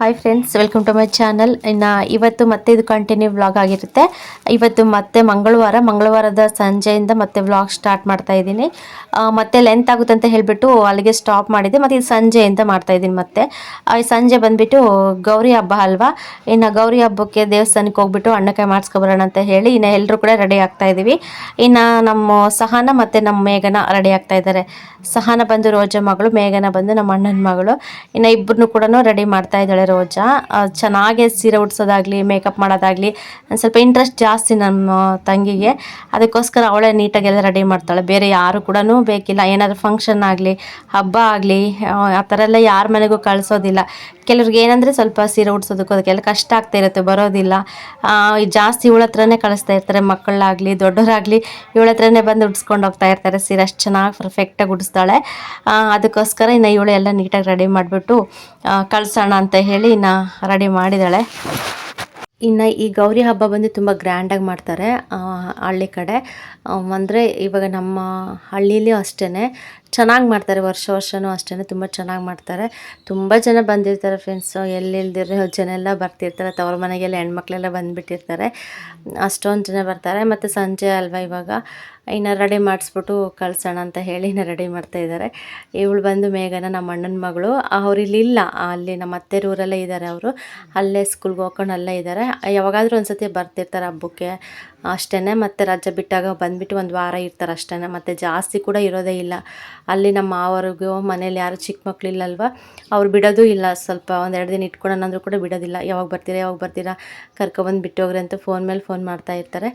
Hi friends welcome to my channel ಇನ್ನು ಇವತ್ತು ಮತ್ತೆ ಇದು ಕಂಟಿನ್ಯೂ ವ್ಲಾಗ್ ಆಗಿರುತ್ತೆ. ಇವತ್ತು ಮತ್ತೆ ಮಂಗಳವಾರ, ಮಂಗಳವಾರದ ಸಂಜೆಯಿಂದ ಮತ್ತೆ ವ್ಲಾಗ್ ಸ್ಟಾರ್ಟ್ ಮಾಡ್ತಾ ಇದ್ದೀನಿ. ಮತ್ತೆ ಲೆಂತ್ ಆಗುತ್ತೆ ಅಂತ ಹೇಳಿಬಿಟ್ಟು ಅಲ್ಲಿಗೆ ಸ್ಟಾಪ್ ಮಾಡಿದ್ದೆ ಮತ್ತು ಇದು ಸಂಜೆಯಿಂದ ಮಾಡ್ತಾ ಇದ್ದೀನಿ ಮತ್ತೆ. ಸಂಜೆ ಬಂದುಬಿಟ್ಟು ಗೌರಿ ಹಬ್ಬ ಅಲ್ವಾ? ಇನ್ನು ಗೌರಿ ಹಬ್ಬಕ್ಕೆ ದೇವಸ್ಥಾನಕ್ಕೆ ಹೋಗ್ಬಿಟ್ಟು ಅಣ್ಣಕಾಯಿ ಮಾಡಿಸ್ಕೊಬರೋಣ ಅಂತ ಹೇಳಿ ಇನ್ನು ಎಲ್ಲರೂ ಕೂಡ ರೆಡಿ ಆಗ್ತಾ ಇದ್ದೀವಿ ಇನ್ನು ನಮ್ಮ ಸಹನ ಮತ್ತು ನಮ್ಮ ಮೇಘನ ರೆಡಿ ಆಗ್ತಾ ಇದ್ದಾರೆ. ಸಹನ ಬಂದು ರೋಜ ಮಗಳು, ಮೇಘನ ಬಂದು ನಮ್ಮ ಅಣ್ಣನ ಮಗಳು. ಇನ್ನು ಇಬ್ಬರನ್ನು ಕೂಡ ರೆಡಿ ಮಾಡ್ತಾ ಇದ್ದಾಳೆ. ರೋಜಾ ಚೆನ್ನಾಗೆ ಸೀರೆ ಉಡ್ಸೋದಾಗಲಿ ಮೇಕಪ್ ಮಾಡೋದಾಗಲಿ, ಒಂದು ಸ್ವಲ್ಪ ಇಂಟ್ರೆಸ್ಟ್ ಜಾಸ್ತಿ ನಮ್ಮ ತಂಗಿಗೆ. ಅದಕ್ಕೋಸ್ಕರ ಅವಳೇ ನೀಟಾಗೆಲ್ಲ ರೆಡಿ ಮಾಡ್ತಾಳೆ. ಬೇರೆ ಯಾರು ಕೂಡ ಬೇಕಿಲ್ಲ. ಏನಾದರೂ ಫಂಕ್ಷನ್ ಆಗಲಿ, ಹಬ್ಬ ಆಗಲಿ, ಆ ಥರ ಎಲ್ಲ ಯಾರ ಮನೆಗೂ ಕಳಿಸೋದಿಲ್ಲ. ಕೆಲವ್ರಿಗೆ ಏನಂದರೆ ಸ್ವಲ್ಪ ಸೀರೆ ಉಡ್ಸೋದಕ್ಕೂ ಅದಕ್ಕೆಲ್ಲ ಕಷ್ಟ ಆಗ್ತಾ ಇರುತ್ತೆ, ಬರೋದಿಲ್ಲ. ಜಾಸ್ತಿ ಇವಳ ಹತ್ರನೇ ಕಳಿಸ್ತಾ ಇರ್ತಾರೆ. ಮಕ್ಕಳಾಗಲಿ ದೊಡ್ಡವರಾಗಲಿ ಇವಳ ಹತ್ರನೇ ಬಂದು ಉಡ್ಸ್ಕೊಂಡು ಹೋಗ್ತಾ ಇರ್ತಾರೆ. ಸೀರೆ ಅಷ್ಟು ಚೆನ್ನಾಗಿ ಪರ್ಫೆಕ್ಟಾಗಿ ಉಡಿಸ್ತಾಳೆ. ಅದಕ್ಕೋಸ್ಕರ ಇನ್ನು ಇವಳು ಎಲ್ಲ ನೀಟಾಗಿ ರೆಡಿ ಮಾಡಿಬಿಟ್ಟು ಕಳಿಸೋಣ ಅಂತ ಹೇಳಿ ಇನ್ನು ರೆಡಿ ಮಾಡಿದ್ದಾಳೆ. ಇನ್ನು ಈ ಗೌರಿ ಹಬ್ಬ ಬಂದು ತುಂಬ ಗ್ರ್ಯಾಂಡಾಗಿ ಮಾಡ್ತಾರೆ ಹಳ್ಳಿ ಕಡೆ. ಅಂದರೆ ಇವಾಗ ನಮ್ಮ ಹಳ್ಳೀಲಿ ಅಷ್ಟೇ ಚೆನ್ನಾಗಿ ಮಾಡ್ತಾರೆ, ವರ್ಷ ವರ್ಷವೂ ಅಷ್ಟೇ ತುಂಬ ಚೆನ್ನಾಗಿ ಮಾಡ್ತಾರೆ. ತುಂಬ ಜನ ಬಂದಿರ್ತಾರೆ ಫ್ರೆಂಡ್ಸು ಎಲ್ಲಿಲ್ದಿರೋ ಜನ ಎಲ್ಲ ಬರ್ತಿರ್ತಾರೆ, ತವ್ರ ಮನೆಗೆಲ್ಲ ಹೆಣ್ಮಕ್ಳೆಲ್ಲ ಬಂದುಬಿಟ್ಟಿರ್ತಾರೆ. ಅಷ್ಟೊಂದು ಜನ ಬರ್ತಾರೆ. ಮತ್ತು ಸಂಜೆ ಅಲ್ವಾ ಇವಾಗ? ಇನ್ನು ರೆಡಿ ಮಾಡಿಸ್ಬಿಟ್ಟು ಕಳ್ಸೋಣ ಅಂತ ಹೇಳಿ ಇನ್ನು ರೆಡಿ ಮಾಡ್ತಾ ಇದ್ದಾರೆ ಇವಳು ಬಂದು ಮೇಘನ ನಮ್ಮ ಅಣ್ಣನ ಮಗಳು. ಅವ್ರು ಇಲ್ಲ ಅಲ್ಲಿ ನಮ್ಮ ಅತ್ತೆ ಊರಲ್ಲೇ ಇದ್ದಾರೆ ಅವರು. ಅಲ್ಲೇ ಸ್ಕೂಲ್ಗೆ ಹೋಗ್ಕೊಂಡು ಅಲ್ಲೇ ಇದ್ದಾರೆ ಯಾವಾಗಾದರೂ ಒಂದು ಸತಿ ಬರ್ತಿರ್ತಾರೆ ಹಬ್ಬಕ್ಕೆ. ಅಷ್ಟೇ ಮತ್ತು ರಜೆ ಬಿಟ್ಟಾಗ ಬಂದುಬಿಟ್ಟು ಒಂದು ವಾರ ಇರ್ತಾರೆ ಅಷ್ಟೇ ಮತ್ತು ಜಾಸ್ತಿ ಕೂಡ ಇರೋದೇ ಇಲ್ಲ. ಅಲ್ಲಿ ನಮ್ಮ ಮಾವರಿಗೂ ಮನೇಲಿ ಯಾರು ಚಿಕ್ಕ ಮಕ್ಕಳಿಲ್ಲಲ್ವ ಅವ್ರು ಬಿಡೋದು ಇಲ್ಲ. ಸ್ವಲ್ಪ ಒಂದೆರಡು ದಿನ ಇಟ್ಕೊಳ್ಳೋಣ ಅಂದರೂ ಕೂಡ ಬಿಡೋದಿಲ್ಲ. ಯಾವಾಗ ಬರ್ತೀರಾ ಯಾವಾಗ ಬರ್ತೀರಾ, ಕರ್ಕೊಬಂದು ಬಿಟ್ಟೋಗ್ರಿ ಅಂತ ಫೋನ್ ಮೇಲೆ ಫೋನ್ ಮಾಡ್ತಾ ಇರ್ತಾರೆ.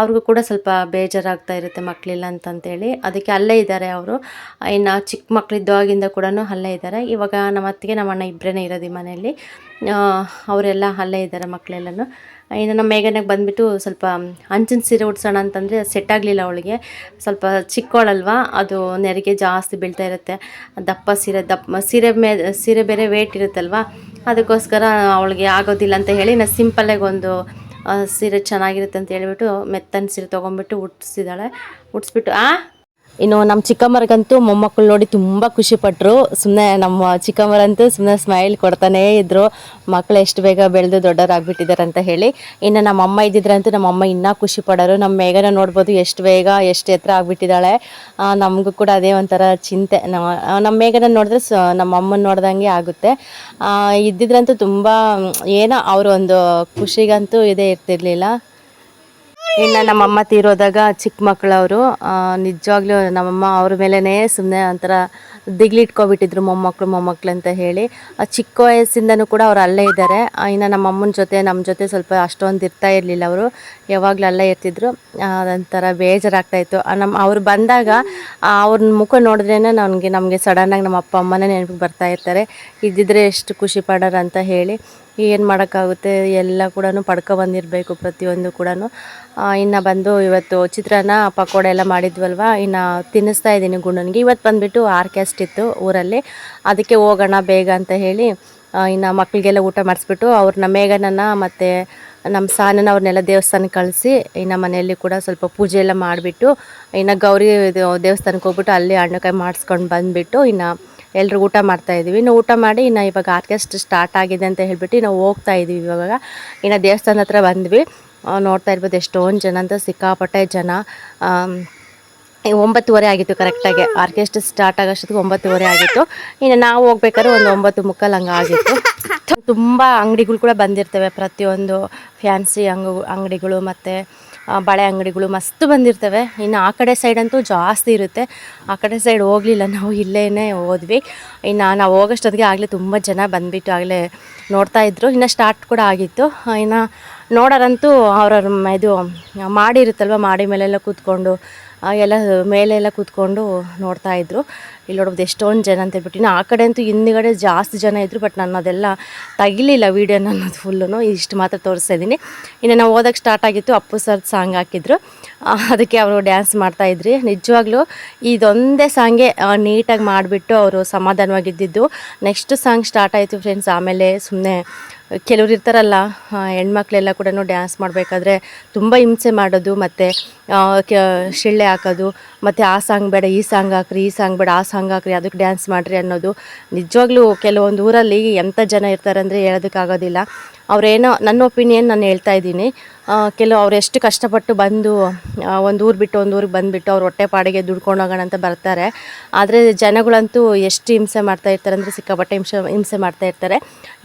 ಅವ್ರಿಗೂ ಕೂಡ ಸ್ವಲ್ಪ ಬೇಜಾರಾಗ್ತಾ ಇರುತ್ತೆ ಮಕ್ಕಳಿಲ್ಲ ಅಂತಂತೇಳಿ. ಅದಕ್ಕೆ ಅಲ್ಲೇ ಇದ್ದಾರೆ ಅವರು. ಇನ್ನು ಚಿಕ್ಕ ಮಕ್ಕಳಿದ್ದಾಗಿಂದ ಕೂಡ ಅಲ್ಲೇ ಇದ್ದಾರೆ. ಇವಾಗ ನಮ್ಮ ಅತ್ತಿಗೆ, ನಮ್ಮ ಅಣ್ಣ ಇಬ್ಬರೇ ಇರೋದು ಮನೆಯಲ್ಲಿ. ಅವರೆಲ್ಲ ಅಲ್ಲೇ ಇದ್ದಾರೆ ಮಕ್ಕಳೆಲ್ಲನೂ ಇನ್ನು ನಮ್ಮ ಮೇಘನಾಗ ಬಂದುಬಿಟ್ಟು ಸ್ವಲ್ಪ ಅಂಚಿನ ಸೀರೆ ಉಡ್ಸೋಣ ಅಂತಂದರೆ ಸೆಟ್ ಆಗಲಿಲ್ಲ ಅವಳಿಗೆ. ಸ್ವಲ್ಪ ಚಿಕ್ಕವಳಲ್ವಾ ಅದು ನೆರಿಗೆ ಜಾಸ್ತಿ ಬೀಳ್ತಾ ಇರುತ್ತೆ. ದಪ್ಪ ಸೀರೆ ದಪ್ಪ, ಸೀರೆ ಮೇ, ಸೀರೆ ಬೇರೆ ವೇಟ್ ಇರುತ್ತಲ್ವಾ, ಅದಕ್ಕೋಸ್ಕರ ಅವಳಿಗೆ ಆಗೋದಿಲ್ಲ ಅಂತ ಹೇಳಿ ನಾನು ಸಿಂಪಲ್ಲಾಗಿ ಒಂದು ಸೀರೆ ಚೆನ್ನಾಗಿರುತ್ತೆ ಅಂತ ಹೇಳಿಬಿಟ್ಟು, ಮೆತ್ತನ ಸೀರೆ ತೊಗೊಂಬಿಟ್ಟು ಉಟ್ಸಿದ್ದಾಳೆ ಉಟ್ಸ್ಬಿಟ್ಟು ಆ ಇನ್ನು ನಮ್ಮ ಚಿಕ್ಕಮ್ಮರಿಗಂತೂ ಮೊಮ್ಮಕ್ಕಳು ನೋಡಿ ತುಂಬ ಖುಷಿಪಟ್ಟರು ಸುಮ್ಮನೆ ನಮ್ಮ ಚಿಕ್ಕಮ್ಮರಂತೂ ಸುಮ್ಮನೆ ಸ್ಮೈಲ್ ಕೊಡ್ತಾನೇ ಇದ್ದರು ಮಕ್ಕಳು ಎಷ್ಟು ಬೇಗ ಬೆಳೆದು ದೊಡ್ಡವರಾಗ್ಬಿಟ್ಟಿದ್ದಾರೆ ಅಂತ ಹೇಳಿ. ಇನ್ನು ನಮ್ಮ ಅಮ್ಮ ಇದ್ದಿದ್ರಂತೂ ನಮ್ಮ ಅಮ್ಮ ಇನ್ನೂ ಖುಷಿ ಪಡೋರು. ನಮ್ಮ ಮೇಘನ ನೋಡ್ಬೋದು ಎಷ್ಟು ಬೇಗ, ಎಷ್ಟು ಎತ್ತರ ಆಗಿಬಿಟ್ಟಿದ್ದಾಳೆ ನಮಗೂ ಕೂಡ ಅದೇ ಒಂಥರ ಚಿಂತೆ. ನಮ್ಮ ಮೇಘನ ನೋಡಿದ್ರೆ ಸ, ನಮ್ಮ ಅಮ್ಮನ ನೋಡ್ದಂಗೆ ಆಗುತ್ತೆ. ಇದ್ದಿದ್ರಂತೂ ತುಂಬ, ಏನೋ ಅವರು ಒಂದು ಖುಷಿಗಂತೂ ಇದೇ ಇರ್ತಿರ್ಲಿಲ್ಲ. ಇನ್ನು ನಮ್ಮಮ್ಮ ತೀರೋದಾಗ ಚಿಕ್ಕ ಮಕ್ಕಳವರು ನಿಜವಾಗ್ಲೂ ನಮ್ಮಮ್ಮ ಅವ್ರ ಮೇಲೇ ಸುಮ್ಮನೆ ಒಂಥರ ದಿಗ್ಲಿಟ್ಕೊಬಿಟ್ಟಿದ್ರು ಮೊಮ್ಮಕ್ಕಳು ಮೊಮ್ಮಕ್ಕಳು ಅಂತ ಹೇಳಿ. ಆ, ಚಿಕ್ಕ ವಯಸ್ಸಿಂದನೂ ಕೂಡ ಅವ್ರು ಅಲ್ಲೇ ಇದ್ದಾರೆ ಇನ್ನು ನಮ್ಮಮ್ಮನ ಜೊತೆ ನಮ್ಮ ಜೊತೆ ಸ್ವಲ್ಪ ಅಷ್ಟೊಂದು ಇರ್ತಾ ಇರಲಿಲ್ಲ ಅವರು. ಯಾವಾಗಲೂ ಅಲ್ಲೇ ಇರ್ತಿದ್ರು. ಅದೊಂಥರ ಬೇಜಾರಾಗ್ತಾಯಿತ್ತು ನಮ್ಮ ಅವ್ರು ಬಂದಾಗ ಅವ್ರನ್ನ ಮುಖ ನೋಡಿದ್ರೇ ನನಗೆ, ನಮಗೆ ಸಡನ್ನಾಗಿ ನಮ್ಮ ಅಪ್ಪ ಅಮ್ಮನೇ ನೆನಪಿಗೆ ಬರ್ತಾ ಇರ್ತಾರೆ. ಇದ್ದಿದ್ರೆ ಎಷ್ಟು ಖುಷಿ ಪಡೋರು ಅಂತ ಹೇಳಿ. ಏನು ಮಾಡೋಕ್ಕಾಗುತ್ತೆ? ಎಲ್ಲ ಕೂಡ ಪಡ್ಕೊ ಬಂದಿರಬೇಕು ಪ್ರತಿಯೊಂದು ಕೂಡ ಇನ್ನು ಬಂದು ಇವತ್ತು ಚಿತ್ರಾನ್ನ, ಪಕೋಡ ಎಲ್ಲ ಮಾಡಿದ್ವಲ್ವ? ಇನ್ನು ತಿನ್ನಿಸ್ತಾ ಇದ್ದೀನಿ ಗುಂಡನಿಗೆ. ಇವತ್ತು ಬಂದುಬಿಟ್ಟು ಆರ್ಕೆಸ್ಟ್ ಇತ್ತು ಊರಲ್ಲಿ. ಅದಕ್ಕೆ ಹೋಗೋಣ ಬೇಗ ಅಂತ ಹೇಳಿ ಇನ್ನು ಮಕ್ಕಳಿಗೆಲ್ಲ ಊಟ ಮಾಡಿಸ್ಬಿಟ್ಟು ಅವ್ರನ್ನ, ಮೇಘನನ್ನ ಮತ್ತು ನಮ್ಮ ಸಾನನ ಅವ್ರನ್ನೆಲ್ಲ ದೇವಸ್ಥಾನಕ್ಕೆ ಕಳಿಸಿ, ಇನ್ನು ಮನೆಯಲ್ಲಿ ಕೂಡ ಸ್ವಲ್ಪ ಪೂಜೆ ಎಲ್ಲ ಮಾಡಿಬಿಟ್ಟು, ಇನ್ನು ಗೌರಿ ದೇವಸ್ಥಾನಕ್ಕೆ ಹೋಗ್ಬಿಟ್ಟು ಅಲ್ಲಿ ಹಣ್ಣುಕಾಯಿ ಮಾಡಿಸ್ಕೊಂಡು ಬಂದುಬಿಟ್ಟು, ಇನ್ನು ಎಲ್ಲರೂ ಊಟ ಮಾಡ್ತಾ ಇದ್ದೀವಿ. ಇನ್ನು ಊಟ ಮಾಡಿ ಇನ್ನು ಇವಾಗ ಆರ್ಕೆಸ್ಟ್ ಸ್ಟಾರ್ಟ್ ಆಗಿದೆ ಅಂತ ಹೇಳ್ಬಿಟ್ಟು ನಾವು ಹೋಗ್ತಾ ಇದ್ದೀವಿ ಇವಾಗ. ಇನ್ನು ದೇವಸ್ಥಾನ ಹತ್ರ ಬಂದ್ವಿ. ನೋಡ್ತಾ ಇರ್ಬೋದು ಎಷ್ಟೊಂದು ಜನ ಅಂತ ಸಿಕ್ಕಾಪಟ್ಟೆ ಜನ. ಒಂಬತ್ತುವರೆ ಆಗಿತ್ತು ಕರೆಕ್ಟಾಗಿ ಆರ್ಕೆಸ್ಟ್ ಸ್ಟಾರ್ಟ್ ಆಗೋಷ್ಟೊತ್ತಿಗೆ ಒಂಬತ್ತುವರೆ ಆಗಿತ್ತು. ಇನ್ನು ನಾವು ಹೋಗ್ಬೇಕಾದ್ರೆ ಒಂದು ಒಂಬತ್ತು ಮುಕ್ಕಲ್ಲಿ ಹಂಗೆ ಆಗಿತ್ತು. ತುಂಬ ಅಂಗಡಿಗಳು ಕೂಡ ಬಂದಿರ್ತವೆ. ಪ್ರತಿಯೊಂದು ಫ್ಯಾನ್ಸಿ ಅಂಗ ಅಂಗಡಿಗಳು ಮತ್ತು ಬಳೆ ಅಂಗಡಿಗಳು ಮಸ್ತ್ ಬಂದಿರ್ತವೆ. ಇನ್ನು ಆ ಕಡೆ ಸೈಡ್ ಅಂತೂ ಜಾಸ್ತಿ ಇರುತ್ತೆ. ಆ ಕಡೆ ಸೈಡ್ ಹೋಗಲಿಲ್ಲ, ನಾವು ಇಲ್ಲೇ ಹೋದ್ವಿ. ಇನ್ನು ನಾವು ಹೋಗೋಷ್ಟೊತ್ತಿಗೆ ಆಗಲೇ ತುಂಬ ಜನ ಬಂದುಬಿಟ್ಟು ಆಗಲೇ ನೋಡ್ತಾ ಇದ್ರು. ಇನ್ನು ಸ್ಟಾರ್ಟ್ ಕೂಡ ಆಗಿತ್ತು. ಇನ್ನು ನೋಡೋರಂತೂ ಅವ್ರವ್ರ ಇದು, ಮಾಡಿರುತ್ತಲ್ವ, ಮಾಡಿ ಮೇಲೆಲ್ಲ ಕೂತ್ಕೊಂಡು. ಎಲ್ಲ ಮೇಲೆಲ್ಲ ಕೂತ್ಕೊಂಡು ನೋಡ್ತಾ ಇದ್ರು. ಇಲ್ಲಿ ನೋಡ್ಬೋದು ಎಷ್ಟೊಂದು ಜನ ಅಂತ ಹೇಳ್ಬಿಟ್ಟು. ಇನ್ನು ಆ ಕಡೆ ಅಂತೂ ಹಿಂದ್ಗಡೆ ಜಾಸ್ತಿ ಜನ ಇದ್ದರು ಬಟ್ ನಾನು ಅದೆಲ್ಲ ತೆಗಿಲಿಲ್ಲ ವೀಡಿಯೋ ಅನ್ನೋದು ಫುಲ್ಲು ಇಷ್ಟು ಮಾತ್ರ ತೋರಿಸ್ತಾ ಇದ್ದೀನಿ. ಇನ್ನು ನಾವು ಓದೋಕ್ಕೆ ಸ್ಟಾರ್ಟ್ ಆಗಿತ್ತು, ಅಪ್ಪು ಸರ್ ಸಾಂಗ್ ಹಾಕಿದ್ರು. ಅದಕ್ಕೆ ಅವರು ಡ್ಯಾನ್ಸ್ ಮಾಡ್ತಾ ಇದ್ರಿ. ನಿಜವಾಗ್ಲೂ ಇದೊಂದೇ ಸಾಂಗೆ ನೀಟಾಗಿ ಮಾಡಿಬಿಟ್ಟು ಅವರು ಸಮಾಧಾನವಾಗಿದ್ದಿದ್ದು ನೆಕ್ಸ್ಟ್ ಸಾಂಗ್ ಸ್ಟಾರ್ಟ್ ಆಯಿತು ಫ್ರೆಂಡ್ಸ್ ಆಮೇಲೆ ಸುಮ್ಮನೆ ಕೆಲವ್ರು ಇರ್ತಾರಲ್ಲ ಹೆಣ್ಮಕ್ಳೆಲ್ಲ ಕೂಡ ಡ್ಯಾನ್ಸ್ ಮಾಡಬೇಕಾದ್ರೆ ತುಂಬ ಹಿಂಸೆ ಮಾಡೋದು ಮತ್ತು ಶಿಳ್ಳೆ ಹಾಕೋದು, ಮತ್ತು ಆ ಸಾಂಗ್ ಬೇಡ, ಈ ಸಾಂಗ್ ಹಾಕ್ರಿ, ಈ ಸಾಂಗ್ ಬೇಡ, ಆ ಸಾಂಗ್ ಸಾಂಗ್ ಹಾಕ್ರಿ, ಅದಕ್ಕೆ ಡ್ಯಾನ್ಸ್ ಮಾಡಿರಿ ಅನ್ನೋದು. ನಿಜವಾಗ್ಲೂ ಕೆಲವೊಂದು ಊರಲ್ಲಿ ಎಂಥ ಜನ ಇರ್ತಾರೆ ಅಂದರೆ ಹೇಳೋದಕ್ಕಾಗೋದಿಲ್ಲ. ಅವರೇನೋ, ನನ್ನ ಒಪಿನಿಯನ್ ನಾನು ಹೇಳ್ತಾ ಇದ್ದೀನಿ. ಕೆಲವು ಅವ್ರು ಎಷ್ಟು ಕಷ್ಟಪಟ್ಟು ಬಂದು ಒಂದು ಊರು ಬಿಟ್ಟು ಒಂದು ಊರಿಗೆ ಬಂದುಬಿಟ್ಟು ಅವ್ರು ಹೊಟ್ಟೆ ಪಾಡಿಗೆ ದುಡ್ಕೊಂಡು ಹೋಗೋಣ ಅಂತ ಬರ್ತಾರೆ. ಆದರೆ ಜನಗಳಂತೂ ಎಷ್ಟು ಹಿಂಸೆ ಮಾಡ್ತಾ ಇರ್ತಾರೆ ಅಂದರೆ ಸಿಕ್ಕಾಪಟ್ಟೆ ಹಿಂಸೆ ಹಿಂಸೆ ಮಾಡ್ತಾ ಇರ್ತಾರೆ.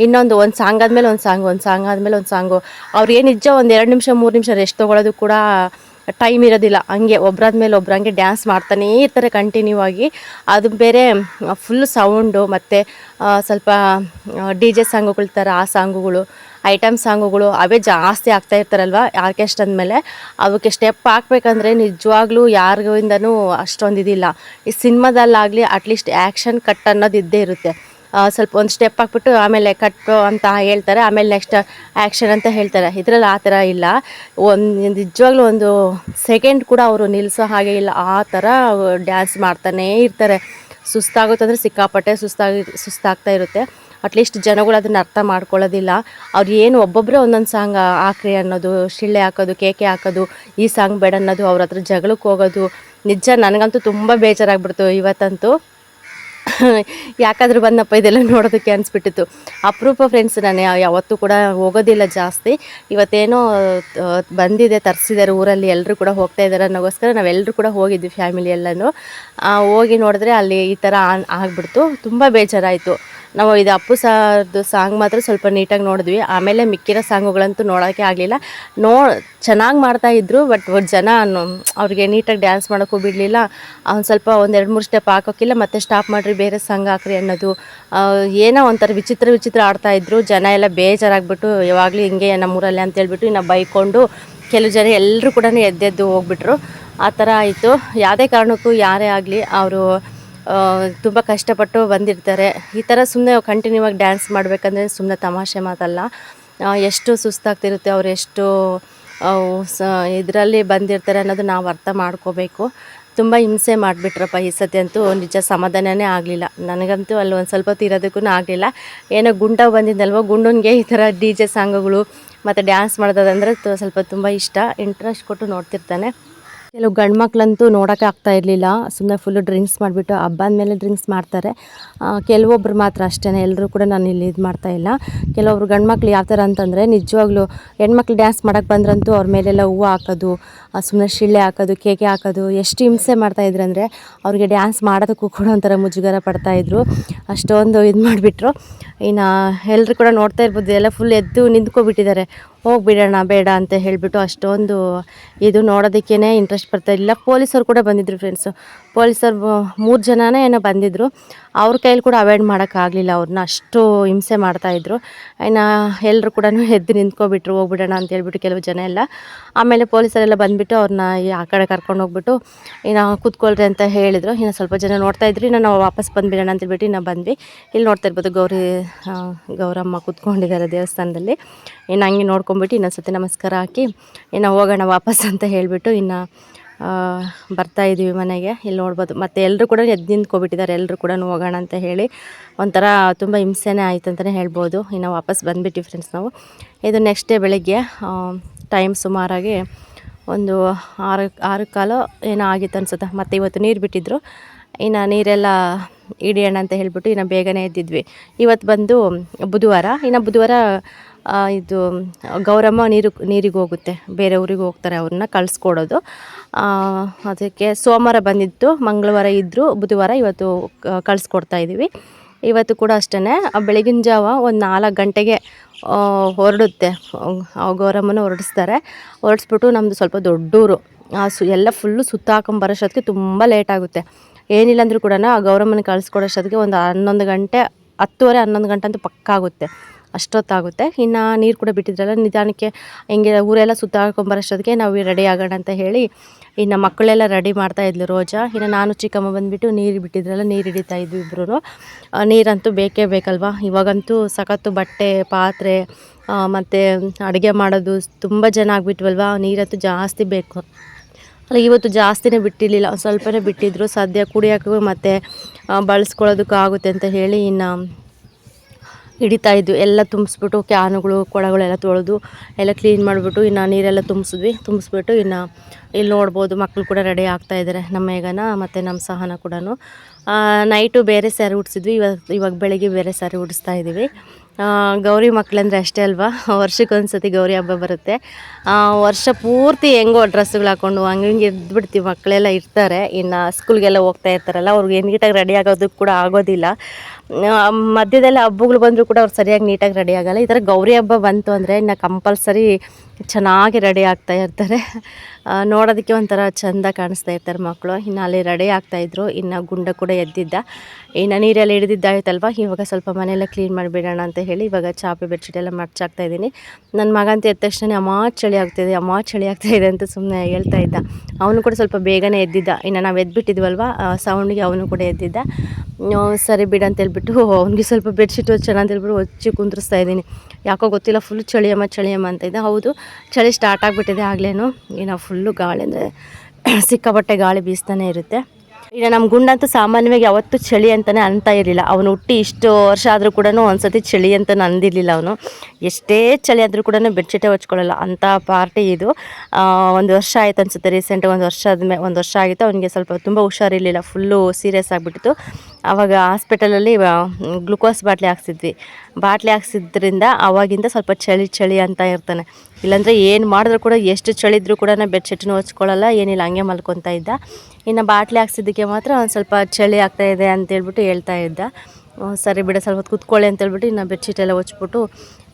ಇನ್ನೊಂದು ಒಂದು ಸಾಂಗ್ ಆದಮೇಲೆ ಒಂದು ಸಾಂಗ್ ಒಂದು ಸಾಂಗ್ ಆದಮೇಲೆ ಒಂದು ಸಾಂಗು. ಅವ್ರು ಏನು ನಿಜ ಒಂದು ಎರಡು ನಿಮಿಷ, ಮೂರು ನಿಮಿಷ ರೆಸ್ಟ್ ತೊಗೊಳೋದು ಕೂಡ ಟೈಮ್ ಇರೋದಿಲ್ಲ. ಹಂಗೆ ಒಬ್ರಾದ್ಮೇಲೆ ಒಬ್ರು ಹಂಗೆ ಡ್ಯಾನ್ಸ್ ಮಾಡ್ತಾನೇ ಇರ್ತಾರೆ ಕಂಟಿನ್ಯೂ ಆಗಿ. ಅದು ಬೇರೆ ಫುಲ್ ಸೌಂಡು ಮತ್ತು ಸ್ವಲ್ಪ ಡಿ ಜೆ ಸಾಂಗುಗಳ ಥರ ಆ ಸಾಂಗುಗಳು ಐಟಮ್ ಸಾಂಗುಗಳು ಅವೇ ಜಾಸ್ತಿ ಆಗ್ತಾ ಇರ್ತಾರಲ್ವ ಆರ್ಕೆಸ್ಟ್ ಅಂದಮೇಲೆ ಅವಕ್ಕೆ ಸ್ಟೆಪ್ ಹಾಕ್ಬೇಕಂದ್ರೆ ನಿಜವಾಗ್ಲೂ ಯಾರಿಗಿಂದನೂ ಅಷ್ಟೊಂದು ಇದಿಲ್ಲ. ಈ ಸಿನಿಮಾದಲ್ಲಾಗಲಿ ಅಟ್ಲೀಸ್ಟ್ ಆ್ಯಕ್ಷನ್ ಕಟ್ ಅನ್ನೋದು ಇದ್ದೇ ಇರುತ್ತೆ. ಸ್ವಲ್ಪ ಒಂದು ಸ್ಟೆಪ್ ಹಾಕ್ಬಿಟ್ಟು ಆಮೇಲೆ ಕಟ್ಟು ಅಂತ ಹೇಳ್ತಾರೆ. ಆಮೇಲೆ ನೆಕ್ಸ್ಟ್ ಆ್ಯಕ್ಷನ್ ಅಂತ ಹೇಳ್ತಾರೆ. ಇದರಲ್ಲಿ ಆ ಥರ ಇಲ್ಲ. ಒಂದು ನಿಜವಾಗ್ಲೂ ಒಂದು ಸೆಕೆಂಡ್ ಕೂಡ ಅವರು ನಿಲ್ಲಿಸೋ ಹಾಗೆ ಇಲ್ಲ. ಆ ಥರ ಡ್ಯಾನ್ಸ್ ಮಾಡ್ತಾನೇ ಇರ್ತಾರೆ. ಸುಸ್ತಾಗುತ್ತಂದ್ರೆ ಸಿಕ್ಕಾಪಟ್ಟೆ ಸುಸ್ತಾಗಿ, ಸುಸ್ತಾಗ್ತಾ ಇರುತ್ತೆ. ಅಟ್ಲೀಸ್ಟ್ ಜನಗಳು ಅದನ್ನು ಅರ್ಥ ಮಾಡ್ಕೊಳ್ಳೋದಿಲ್ಲ. ಅವ್ರು ಏನು ಒಬ್ಬೊಬ್ಬರೇ ಒಂದೊಂದು ಸಾಂಗ್ ಹಾಕ್ರಿ ಅನ್ನೋದು, ಶಿಳ್ಳೆ ಹಾಕೋದು, ಕೇಕೆ ಹಾಕೋದು, ಈ ಸಾಂಗ್ ಬೇಡ ಅನ್ನೋದು ಅವ್ರ ಹತ್ರ ಜಗಳಕ್ಕೆ ಹೋಗೋದು, ನಿಜ ನನಗಂತೂ ತುಂಬ ಬೇಜಾರಾಗ್ಬಿಡ್ತು ಇವತ್ತಂತೂ. ಯಾಕಾದ್ರೂ ಬಂದಪ್ಪ, ಇದೆಲ್ಲ ನೋಡೋದಕ್ಕೆ ಅನಿಸ್ಬಿಟ್ಟಿತ್ತು. ಅಪರೂಪ ಫ್ರೆಂಡ್ಸ್ ನಾನು, ಯಾವತ್ತೂ ಕೂಡ ಹೋಗೋದಿಲ್ಲ ಜಾಸ್ತಿ. ಇವತ್ತೇನೋ ಬಂದಿದೆ ತರಿಸಿದ್ದಾರೆ ಊರಲ್ಲಿ ಎಲ್ಲರೂ ಕೂಡ ಹೋಗ್ತಾ ಇದ್ದಾರೆ ಅನ್ನೋಗೋಸ್ಕರ ನಾವೆಲ್ಲರೂ ಕೂಡ ಹೋಗಿದ್ವಿ ಫ್ಯಾಮಿಲಿ ಎಲ್ಲನೂ. ಹೋಗಿ ನೋಡಿದ್ರೆ ಅಲ್ಲಿ ಈ ಥರ ಆಗ್ಬಿಡ್ತು. ತುಂಬ ಬೇಜಾರಾಯಿತು. ನಾವು ಇದು ಅಪ್ಪು ಸಾರ್ದು ಸಾಂಗ್ ಮಾತ್ರ ಸ್ವಲ್ಪ ನೀಟಾಗಿ ನೋಡಿದ್ವಿ. ಆಮೇಲೆ ಮಿಕ್ಕಿರೋ ಸಾಂಗುಗಳಂತೂ ನೋಡೋಕ್ಕೆ ಆಗಲಿಲ್ಲ. ನೋ, ಚೆನ್ನಾಗಿ ಮಾಡ್ತಾ ಇದ್ರು, ಬಟ್ ಜನ ಅವ್ರಿಗೆ ನೀಟಾಗಿ ಡ್ಯಾನ್ಸ್ ಮಾಡೋಕ್ಕೂ ಬಿಡಲಿಲ್ಲ. ಒಂದು ಸ್ವಲ್ಪ ಒಂದು ಎರಡು ಮೂರು ಸ್ಟೆಪ್ ಹಾಕೋಕ್ಕಿಲ್ಲ ಮತ್ತೆ ಸ್ಟಾಪ್ ಮಾಡಿರಿ, ಬೇರೆ ಸಾಂಗ್ ಹಾಕ್ರಿ ಅನ್ನೋದು. ಏನೋ ಒಂಥರ ವಿಚಿತ್ರ ವಿಚಿತ್ರ ಆಡ್ತಾ ಇದ್ರು. ಜನ ಎಲ್ಲ ಬೇಜಾರಾಗ್ಬಿಟ್ಟು, ಯಾವಾಗಲೂ ಹಿಂಗೆ ನಮ್ಮೂರಲ್ಲಿ ಅಂತೇಳ್ಬಿಟ್ಟು ಇನ್ನು ಬೈಕೊಂಡು ಕೆಲವು ಜನ ಎಲ್ಲರೂ ಕೂಡ ಎದ್ದೆದ್ದು ಹೋಗ್ಬಿಟ್ರು. ಆ ಥರ ಆಯಿತು. ಯಾವುದೇ ಕಾರಣಕ್ಕೂ ಯಾರೇ ಆಗಲಿ, ಅವರು ತುಂಬ ಕಷ್ಟಪಟ್ಟು ಬಂದಿರ್ತಾರೆ. ಈ ಥರ ಸುಮ್ಮನೆ ಕಂಟಿನ್ಯೂ ಆಗಿ ಡ್ಯಾನ್ಸ್ ಮಾಡಬೇಕಂದ್ರೆ ಸುಮ್ಮನೆ ತಮಾಷೆ ಮಾತಲ್ಲ. ಎಷ್ಟು ಸುಸ್ತಾಗ್ತಿರುತ್ತೆ, ಅವ್ರು ಎಷ್ಟು ಸ, ಇದರಲ್ಲಿ ಬಂದಿರ್ತಾರೆ ಅನ್ನೋದು ನಾವು ಅರ್ಥ ಮಾಡ್ಕೋಬೇಕು. ತುಂಬ ಹಿಂಸೆ ಮಾಡಿಬಿಟ್ರಪ್ಪ ಈ ಸತಿ ಅಂತೂ ನಿಜ ಸಮಾಧಾನನೇ ಆಗಲಿಲ್ಲ. ನನಗಂತೂ ಅಲ್ಲಿ ಒಂದು ಸ್ವಲ್ಪ ತೀರೋದಕ್ಕೂ ಆಗಲಿಲ್ಲ. ಏನೋ ಗುಂಡ ಬಂದಿದ್ದಲ್ವ ಗುಂಡನಿಗೆ ಈ ಥರ ಡಿ ಜೆ ಸಾಂಗ್ಗಳು ಮತ್ತು ಡ್ಯಾನ್ಸ್ ಮಾಡೋದಂದರೆ ಸ್ವಲ್ಪ ತುಂಬ ಇಷ್ಟ. ಇಂಟ್ರೆಸ್ಟ್ ಕೊಟ್ಟು ನೋಡ್ತಿರ್ತಾನೆ. ಕೆಲವು ಗಂಡು ಮಕ್ಕಳಂತೂ ನೋಡೋಕೆ ಆಗ್ತಾ ಇರಲಿಲ್ಲ. ಸುಮ್ಮನೆ ಫುಲ್ಲು ಡ್ರಿಂಕ್ಸ್ ಮಾಡಿಬಿಟ್ಟು ಹಬ್ಬ ಅಂದಮೇಲೆ ಡ್ರಿಂಕ್ಸ್ ಮಾಡ್ತಾರೆ. ಕೆಲವೊಬ್ರು ಮಾತ್ರ ಅಷ್ಟೇ ಎಲ್ಲರೂ ಕೂಡ ನಾನು ಇಲ್ಲಿ ಇದು ಮಾಡ್ತಾ ಇಲ್ಲ. ಕೆಲವೊಬ್ರು ಗಂಡು ಮಕ್ಳು ಯಾವ ಥರ ಅಂತಂದರೆ ನಿಜವಾಗ್ಲೂ ಹೆಣ್ಮಕ್ಳು ಡ್ಯಾನ್ಸ್ ಮಾಡೋಕೆ ಬಂದ್ರಂತೂ ಅವ್ರ ಮೇಲೆಲ್ಲ ಹೂವು ಹಾಕೋದು ಸುಮ್ಮನೆ ಶಿಳ್ಳೆ ಹಾಕೋದು, ಕೇಕೆ ಹಾಕೋದು, ಎಷ್ಟು ಹಿಂಸೆ ಮಾಡ್ತಾಯಿದ್ರು ಅಂದರೆ ಅವ್ರಿಗೆ ಡ್ಯಾನ್ಸ್ ಮಾಡೋದಕ್ಕೂ ಕೂಡ ಒಂಥರ ಮುಜುಗರ ಪಡ್ತಾಯಿದ್ರು ಅಷ್ಟೊಂದು ಇದು ಮಾಡಿಬಿಟ್ರು. ಇನ್ನು ಎಲ್ಲರೂ ಕೂಡ ನೋಡ್ತಾ ಇರ್ಬೋದು. ಎಲ್ಲ ಫುಲ್ ಎದ್ದು ನಿಂತ್ಕೊಬಿಟ್ಟಿದ್ದಾರೆ. ಹೋಗ್ಬಿಡೋಣ, ಬೇಡ ಅಂತ ಹೇಳಿಬಿಟ್ಟು ಅಷ್ಟೊಂದು ಇದು ನೋಡೋದಕ್ಕೇ ಇಂಟ್ರೆಸ್ಟ್ ಬರ್ತಾ ಇಲ್ಲ ಪೊಲೀಸರು ಕೂಡ ಬಂದಿದ್ರು ಫ್ರೆಂಡ್ಸು ಪೊಲೀಸರು ಮೂರು ಜನನೇ ಏನೋ ಬಂದಿದ್ದರು ಅವ್ರ ಕೈಲಿ ಕೂಡ ಅವಾಯ್ಡ್ ಮಾಡೋಕ್ಕಾಗಲಿಲ್ಲ ಅವ್ರನ್ನ ಅಷ್ಟು ಹಿಂಸೆ ಮಾಡ್ತಾಯಿದ್ರು ಇನ್ನು ಎಲ್ಲರೂ ಕೂಡ ಎದ್ದು ನಿಂತ್ಕೊಬಿಟ್ರು, ಹೋಗ್ಬಿಡೋಣ ಅಂತ ಹೇಳ್ಬಿಟ್ಟು ಕೆಲವು ಜನ ಎಲ್ಲ. ಆಮೇಲೆ ಪೊಲೀಸರೆಲ್ಲ ಬಂದುಬಿಟ್ಟು ಅವ್ರನ್ನ ಆ ಕಡೆ ಕರ್ಕೊಂಡು ಹೋಗ್ಬಿಟ್ಟು, ಇನ್ನು ಕೂತ್ಕೊಳ್ರಿ ಅಂತ ಹೇಳಿದರು. ಇನ್ನು ಸ್ವಲ್ಪ ಜನ ನೋಡ್ತಾ ಇದ್ರು. ಇನ್ನು ನಾವು ವಾಪಸ್ ಬಂದುಬಿಡೋಣ ಅಂತ ಹೇಳ್ಬಿಟ್ಟು ಇನ್ನು ಬಂದ್ವಿ. ಇಲ್ಲಿ ನೋಡ್ತಾ ಇರ್ಬೋದು ಗೌರಿ ಗೌರಮ್ಮ ಕೂತ್ಕೊಂಡಿದ್ದಾರೆ ದೇವಸ್ಥಾನದಲ್ಲಿ. ಇನ್ನು ಹಂಗೆ ನೋಡ್ಕೊಂಬಿಟ್ಟು ಇನ್ನೊಂದು ಸತಿ ನಮಸ್ಕಾರ ಹಾಕಿ ಇನ್ನು ಹೋಗೋಣ ವಾಪಸ್ ಅಂತ ಹೇಳಿಬಿಟ್ಟು ಇನ್ನು ಬರ್ತಾ ಇದ್ದೀವಿ ಮನೆಗೆ. ಇಲ್ಲಿ ನೋಡ್ಬೋದು. ಮತ್ತು ಎಲ್ಲರೂ ಕೂಡ ಎದ್ದು ನಿಂತ್ಕೊಬಿಟ್ಟಿದ್ದಾರೆ ಎಲ್ಲರೂ ಕೂಡ ಹೋಗೋಣ ಅಂತ ಹೇಳಿ ಒಂಥರ ತುಂಬ ಹಿಂಸೆನೇ ಆಯಿತು ಅಂತಲೇ ಹೇಳ್ಬೋದು. ಇನ್ನು ವಾಪಸ್ ಬಂದುಬಿಟ್ಟು ಫ್ರೆಂಡ್ಸ್ ನಾವು. ಇದು ನೆಕ್ಸ್ಟ್ ಡೇ ಬೆಳಗ್ಗೆ ಟೈಮ್ ಸುಮಾರಾಗಿ ಒಂದು ಆರು ಆರು ಕಾಲು ಏನೋ ಆಗಿತ್ತು ಅನ್ಸುತ್ತೆ. ಮತ್ತು ಇವತ್ತು ನೀರು ಬಿಟ್ಟಿದ್ರು. ಇನ್ನು ನೀರೆಲ್ಲ ಹಿಡಿಯೋಣ ಅಂತ ಹೇಳಿಬಿಟ್ಟು ಇನ್ನು ಬೇಗನೆ ಎದ್ದಿದ್ವಿ. ಇವತ್ತು ಬಂದು ಬುಧವಾರ. ಇನ್ನು ಬುಧವಾರ ಇದು, ಗೌರಮ್ಮ ನೀರು, ನೀರಿಗೆ ಹೋಗುತ್ತೆ. ಬೇರೆ ಊರಿಗೆ ಹೋಗ್ತಾರೆ ಅವ್ರನ್ನ ಕಳಿಸ್ಕೊಡೋದು. ಅದಕ್ಕೆ ಸೋಮವಾರ ಬಂದಿತ್ತು ಮಂಗಳವಾರ ಇದ್ದರು ಬುಧವಾರ ಇವತ್ತು ಕಳಿಸ್ಕೊಡ್ತಾ ಇದ್ದೀವಿ. ಇವತ್ತು ಕೂಡ ಅಷ್ಟೇ ಬೆಳಗಿನ ಜಾವ ಒಂದು ನಾಲ್ಕು ಗಂಟೆಗೆ ಹೊರಡುತ್ತೆ. ಆ, ಗೌರಮ್ಮನ ಹೊರಡಿಸ್ತಾರೆ. ಹೊರಡಿಸ್ಬಿಟ್ಟು ನಮ್ಮದು ಸ್ವಲ್ಪ ದೊಡ್ಡೂರು ಸು, ಎಲ್ಲ ಫುಲ್ಲು ಸುತ್ತಾಕೊಂಬರೋಷ್ಟೊತ್ತಿಗೆ ತುಂಬ ಲೇಟ್ ಆಗುತ್ತೆ. ಏನಿಲ್ಲ ಅಂದರೂ ಕೂಡ ಆ ಗೌರಮ್ಮನ ಕಳಿಸ್ಕೊಡೋಷ್ಟೊತ್ತಿಗೆ ಒಂದು ಹನ್ನೊಂದು ಗಂಟೆ, ಹತ್ತುವರೆ ಹನ್ನೊಂದು ಗಂಟೆ ಅಂತೂ ಪಕ್ಕ ಆಗುತ್ತೆ ಅಷ್ಟೊತ್ತಾಗುತ್ತೆ. ಇನ್ನು ನೀರು ಕೂಡ ಬಿಟ್ಟಿದ್ರಲ್ಲ, ನಿಧಾನಕ್ಕೆ ಹಿಂಗೆ ಊರೆಲ್ಲ ಸುತ್ತಾಡ್ಕೊಂಬರೋಷ್ಟೊತ್ತಿಗೆ ನಾವು ರೆಡಿ ಆಗೋಣ ಅಂತ ಹೇಳಿ ಇನ್ನು ಮಕ್ಕಳೆಲ್ಲ ರೆಡಿ ಮಾಡ್ತಾ ಇದ್ಲು ರೋಜಾ. ಇನ್ನು ನಾನು ಚಿಕ್ಕಮ್ಮ ಬಂದುಬಿಟ್ಟು ನೀರು ಬಿಟ್ಟಿದ್ರಲ್ಲ, ನೀರು ಹಿಡಿತಾ ಇದ್ವಿ ಇಬ್ಬರು ನೀರಂತೂ ಬೇಕೇ ಬೇಕಲ್ವಾ? ಇವಾಗಂತೂ ಸಖತ್ತು ಬಟ್ಟೆ, ಪಾತ್ರೆ ಮತ್ತು ಅಡುಗೆ ಮಾಡೋದು ತುಂಬ ಜನ ಆಗಿಬಿಟ್ವಲ್ವ? ನೀರಂತೂ ಜಾಸ್ತಿ ಬೇಕು. ಅಲ್ಲ, ಇವತ್ತು ಜಾಸ್ತಿನೇ ಬಿಟ್ಟಿರಲಿಲ್ಲ. ಸ್ವಲ್ಪನೇ ಬಿಟ್ಟಿದ್ರು. ಸದ್ಯ ಕುಡಿಯೋಕ್ಕೂ ಮತ್ತು ಬಳಸ್ಕೊಳ್ಳೋದಕ್ಕೂ ಆಗುತ್ತೆ ಅಂತ ಹೇಳಿ ಇನ್ನು ಹಿಡಿತಾ ಇದ್ವಿ. ಎಲ್ಲ ತುಂಬಿಸ್ಬಿಟ್ಟು ಕ್ಯಾನುಗಳು, ಕೊಳಗಳೆಲ್ಲ ತೊಳೆದು ಎಲ್ಲ ಕ್ಲೀನ್ ಮಾಡಿಬಿಟ್ಟು ಇನ್ನು ನೀರೆಲ್ಲ ತುಂಬಿಸಿದ್ವಿ. ತುಂಬಿಸ್ಬಿಟ್ಟು ಇನ್ನು ಇಲ್ಲಿ ನೋಡ್ಬೋದು ಮಕ್ಕಳು ಕೂಡ ರೆಡಿ ಆಗ್ತಾ ಇದ್ದಾರೆ ನಮ್ಮ ಮೇಘನ ಮತ್ತು ನಮ್ಮ ಸಹನ ಕೂಡ ನೈಟು ಬೇರೆ ಸ್ಯಾರಿ ಉಡಿಸಿದ್ವಿ. ಇವಾಗ ಇವಾಗ ಬೆಳಿಗ್ಗೆ ಬೇರೆ ಸ್ಯಾರಿ ಉಡಿಸ್ತಾ ಇದ್ದೀವಿ ಗೌರಿ ಮಕ್ಕಳಂದ್ರೆ ಅಷ್ಟೇ ಅಲ್ವಾ? ವರ್ಷಕ್ಕೊಂದ್ಸತಿ ಗೌರಿ ಹಬ್ಬ ಬರುತ್ತೆ. ವರ್ಷ ಪೂರ್ತಿ ಹೆಂಗೋ ಡ್ರೆಸ್ಗಳು ಹಾಕ್ಕೊಂಡು ಹಂಗೆ ಹಿಂಗೆ ಇದ್ಬಿಡ್ತೀವಿ. ಮಕ್ಕಳೆಲ್ಲ ಇರ್ತಾರೆ. ಇನ್ನು ಸ್ಕೂಲ್ಗೆಲ್ಲ ಹೋಗ್ತಾ ಇರ್ತಾರಲ್ಲ, ಅವ್ರಿಗೆ ನೀಟಾಗಿ ರೆಡಿ ಆಗೋದಕ್ಕೆ ಕೂಡ ಆಗೋದಿಲ್ಲ. ಮಧ್ಯದಲ್ಲಿ ಹಬ್ಬಗಳು ಬಂದರೂ ಕೂಡ ಅವ್ರು ಸರಿಯಾಗಿ ನೀಟಾಗಿ ರೆಡಿ ಆಗಲ್ಲ. ಈ ಥರ ಗೌರಿ ಹಬ್ಬ ಬಂತು ಅಂದರೆ ಇನ್ನು ಕಂಪಲ್ಸರಿ ಚೆನ್ನಾಗಿ ರೆಡಿ ಆಗ್ತಾ ಇರ್ತಾರೆ. ನೋಡೋದಕ್ಕೆ ಒಂಥರ ಚೆಂದ ಕಾಣಿಸ್ತಾ ಇರ್ತಾರೆ ಮಕ್ಕಳು. ಇನ್ನು ಅಲ್ಲಿ ರೆಡಿ ಆಗ್ತಾಯಿದ್ರು ಇನ್ನು ಗುಂಡ ಕೂಡ ಎದ್ದಿದ್ದ. ಇನ್ನು ನೀರೆಲ್ಲ ಹಿಡಿದಿದ್ದಾಯ್ತಲ್ವ? ಇವಾಗ ಸ್ವಲ್ಪ ಮನೆಯೆಲ್ಲ ಕ್ಲೀನ್ ಮಾಡಿಬಿಡೋಣ ಅಂತ ಹೇಳಿ ಇವಾಗ ಚಾಪೆ ಬೆಡ್ಶೀಟ್ ಎಲ್ಲ ಇದ್ದೀನಿ. ನನ್ನ ಮಗ ಅಂತ ಎದ್ದ ತಕ್ಷಣ ಅಮ್ಮ ಚಳಿ ಆಗ್ತಾಯಿದೆ ಅಮ್ಮ ಚಳಿ ಆಗ್ತಾಯಿದೆ ಅಂತ ಸುಮ್ಮನೆ ಹೇಳ್ತಾ ಇದ್ದ. ಅವನು ಕೂಡ ಸ್ವಲ್ಪ ಬೇಗನೆ ಎದ್ದಿದ್ದ. ಇನ್ನು ನಾವು ಎದ್ಬಿಟ್ಟಿದ್ವಲ್ವ? ಸೌಂಡಿಗೆ ಅವನು ಕೂಡ ಎದ್ದಿದ್ದ. ಸರಿ ಬಿಡ ಅಂತ ಹೇಳ್ಬಿಟ್ಟು ಅವ್ನಿಗೆ ಸ್ವಲ್ಪ ಬೆಡ್ಶೀಟ್ ಚೆನ್ನಾಗಿ ಅಂತ ಹೇಳ್ಬಿಟ್ಟು ಹೊಚ್ಚಿ ಕುಂದ್ರಿಸ್ತಾ ಇದ್ದೀನಿ. ಯಾಕೋ ಗೊತ್ತಿಲ್ಲ ಫುಲ್ ಚಳಿಯಮ್ಮ ಚಳಿಯಮ್ಮ ಅಂತ ಇದ್ದ. ಹೌದು ಚಳಿ ಸ್ಟಾರ್ಟ್ ಆಗಿಬಿಟ್ಟಿದೆ ಆಗ್ಲೇನು. ಇನ್ನು ಫುಲ್ಲು ಗಾಳಿ ಅಂದರೆ ಸಿಕ್ಕಾಪಟ್ಟೆ ಗಾಳಿ ಬೀಸ್ತಾನೆ ಇರುತ್ತೆ. ಈಗ ನಮ್ಮ ಗುಂಡಂತೂ ಸಾಮಾನ್ಯವಾಗಿ ಯಾವತ್ತೂ ಚಳಿ ಅಂತಲೇ ಅಂತ ಇರಲಿಲ್ಲ. ಅವನು ಹುಟ್ಟಿ ಇಷ್ಟು ವರ್ಷ ಆದರೂ ಕೂಡ ಒಂದ್ಸತಿ ಚಳಿ ಅಂತ ಅಂದಿರಲಿಲ್ಲ ಅವನು. ಎಷ್ಟೇ ಚಳಿ ಆದರೂ ಕೂಡ ಬೆಡ್ಶೀಟೇ ಹೊಚ್ಕೊಳ್ಳಲ್ಲ. ಅಂಥ ಪಾರ್ಟಿ ಇದು. ಒಂದು ವರ್ಷ ಆಯಿತು ಅನಿಸುತ್ತೆ ರೀಸೆಂಟ್ ಒಂದು ವರ್ಷ ಆದಮೇಲೆ ಒಂದು ವರ್ಷ ಆಗಿತ್ತು. ಅವನಿಗೆ ಸ್ವಲ್ಪ ತುಂಬ ಹುಷಾರಿರಲಿಲ್ಲ. ಫುಲ್ಲು ಸೀರಿಯಸ್ ಆಗಿಬಿಟ್ಟಿತ್ತು. ಆವಾಗ ಹಾಸ್ಪಿಟಲಲ್ಲಿ ಗ್ಲುಕೋಸ್ ಬಾಟ್ಲಿ ಹಾಕ್ಸಿದ್ವಿ. ಬಾಟ್ಲಿ ಹಾಕ್ಸಿದ್ರಿಂದ ಆವಾಗಿಂದ ಸ್ವಲ್ಪ ಚಳಿ ಚಳಿ ಅಂತ ಇರ್ತಾನೆ. ಇಲ್ಲಾಂದರೆ ಏನು ಮಾಡಿದ್ರು ಕೂಡ, ಎಷ್ಟು ಚಳಿ ಇದ್ರೂ ಕೂಡ ಬೆಡ್ಶೀಟ್ನೂ ಹೊಚ್ಕೊಳ್ಳಲ್ಲ ಏನಿಲ್ಲ, ಹಂಗೆ ಮಲ್ಕೊತಾ ಇದ್ದ. ಇನ್ನು ಬಾಟ್ಲಿ ಹಾಕ್ಸಿದ್ದಕ್ಕೆ ಮಾತ್ರ ಒಂದು ಸ್ವಲ್ಪ ಚಳಿ ಆಗ್ತಾ ಇದೆ ಅಂತೇಳ್ಬಿಟ್ಟು ಹೇಳ್ತಾ ಇದ್ದ. ಸರಿ ಬಿಡ, ಸ್ವಲ್ಪ ಹೊತ್ತು ಕುತ್ಕೊಳ್ಳಿ ಅಂತೇಳ್ಬಿಟ್ಟು ಇನ್ನು ಬೆಡ್ಶೀಟ್ ಶೀಟೆಲ್ಲ ಹೊಚ್ಬಿಟ್ಟು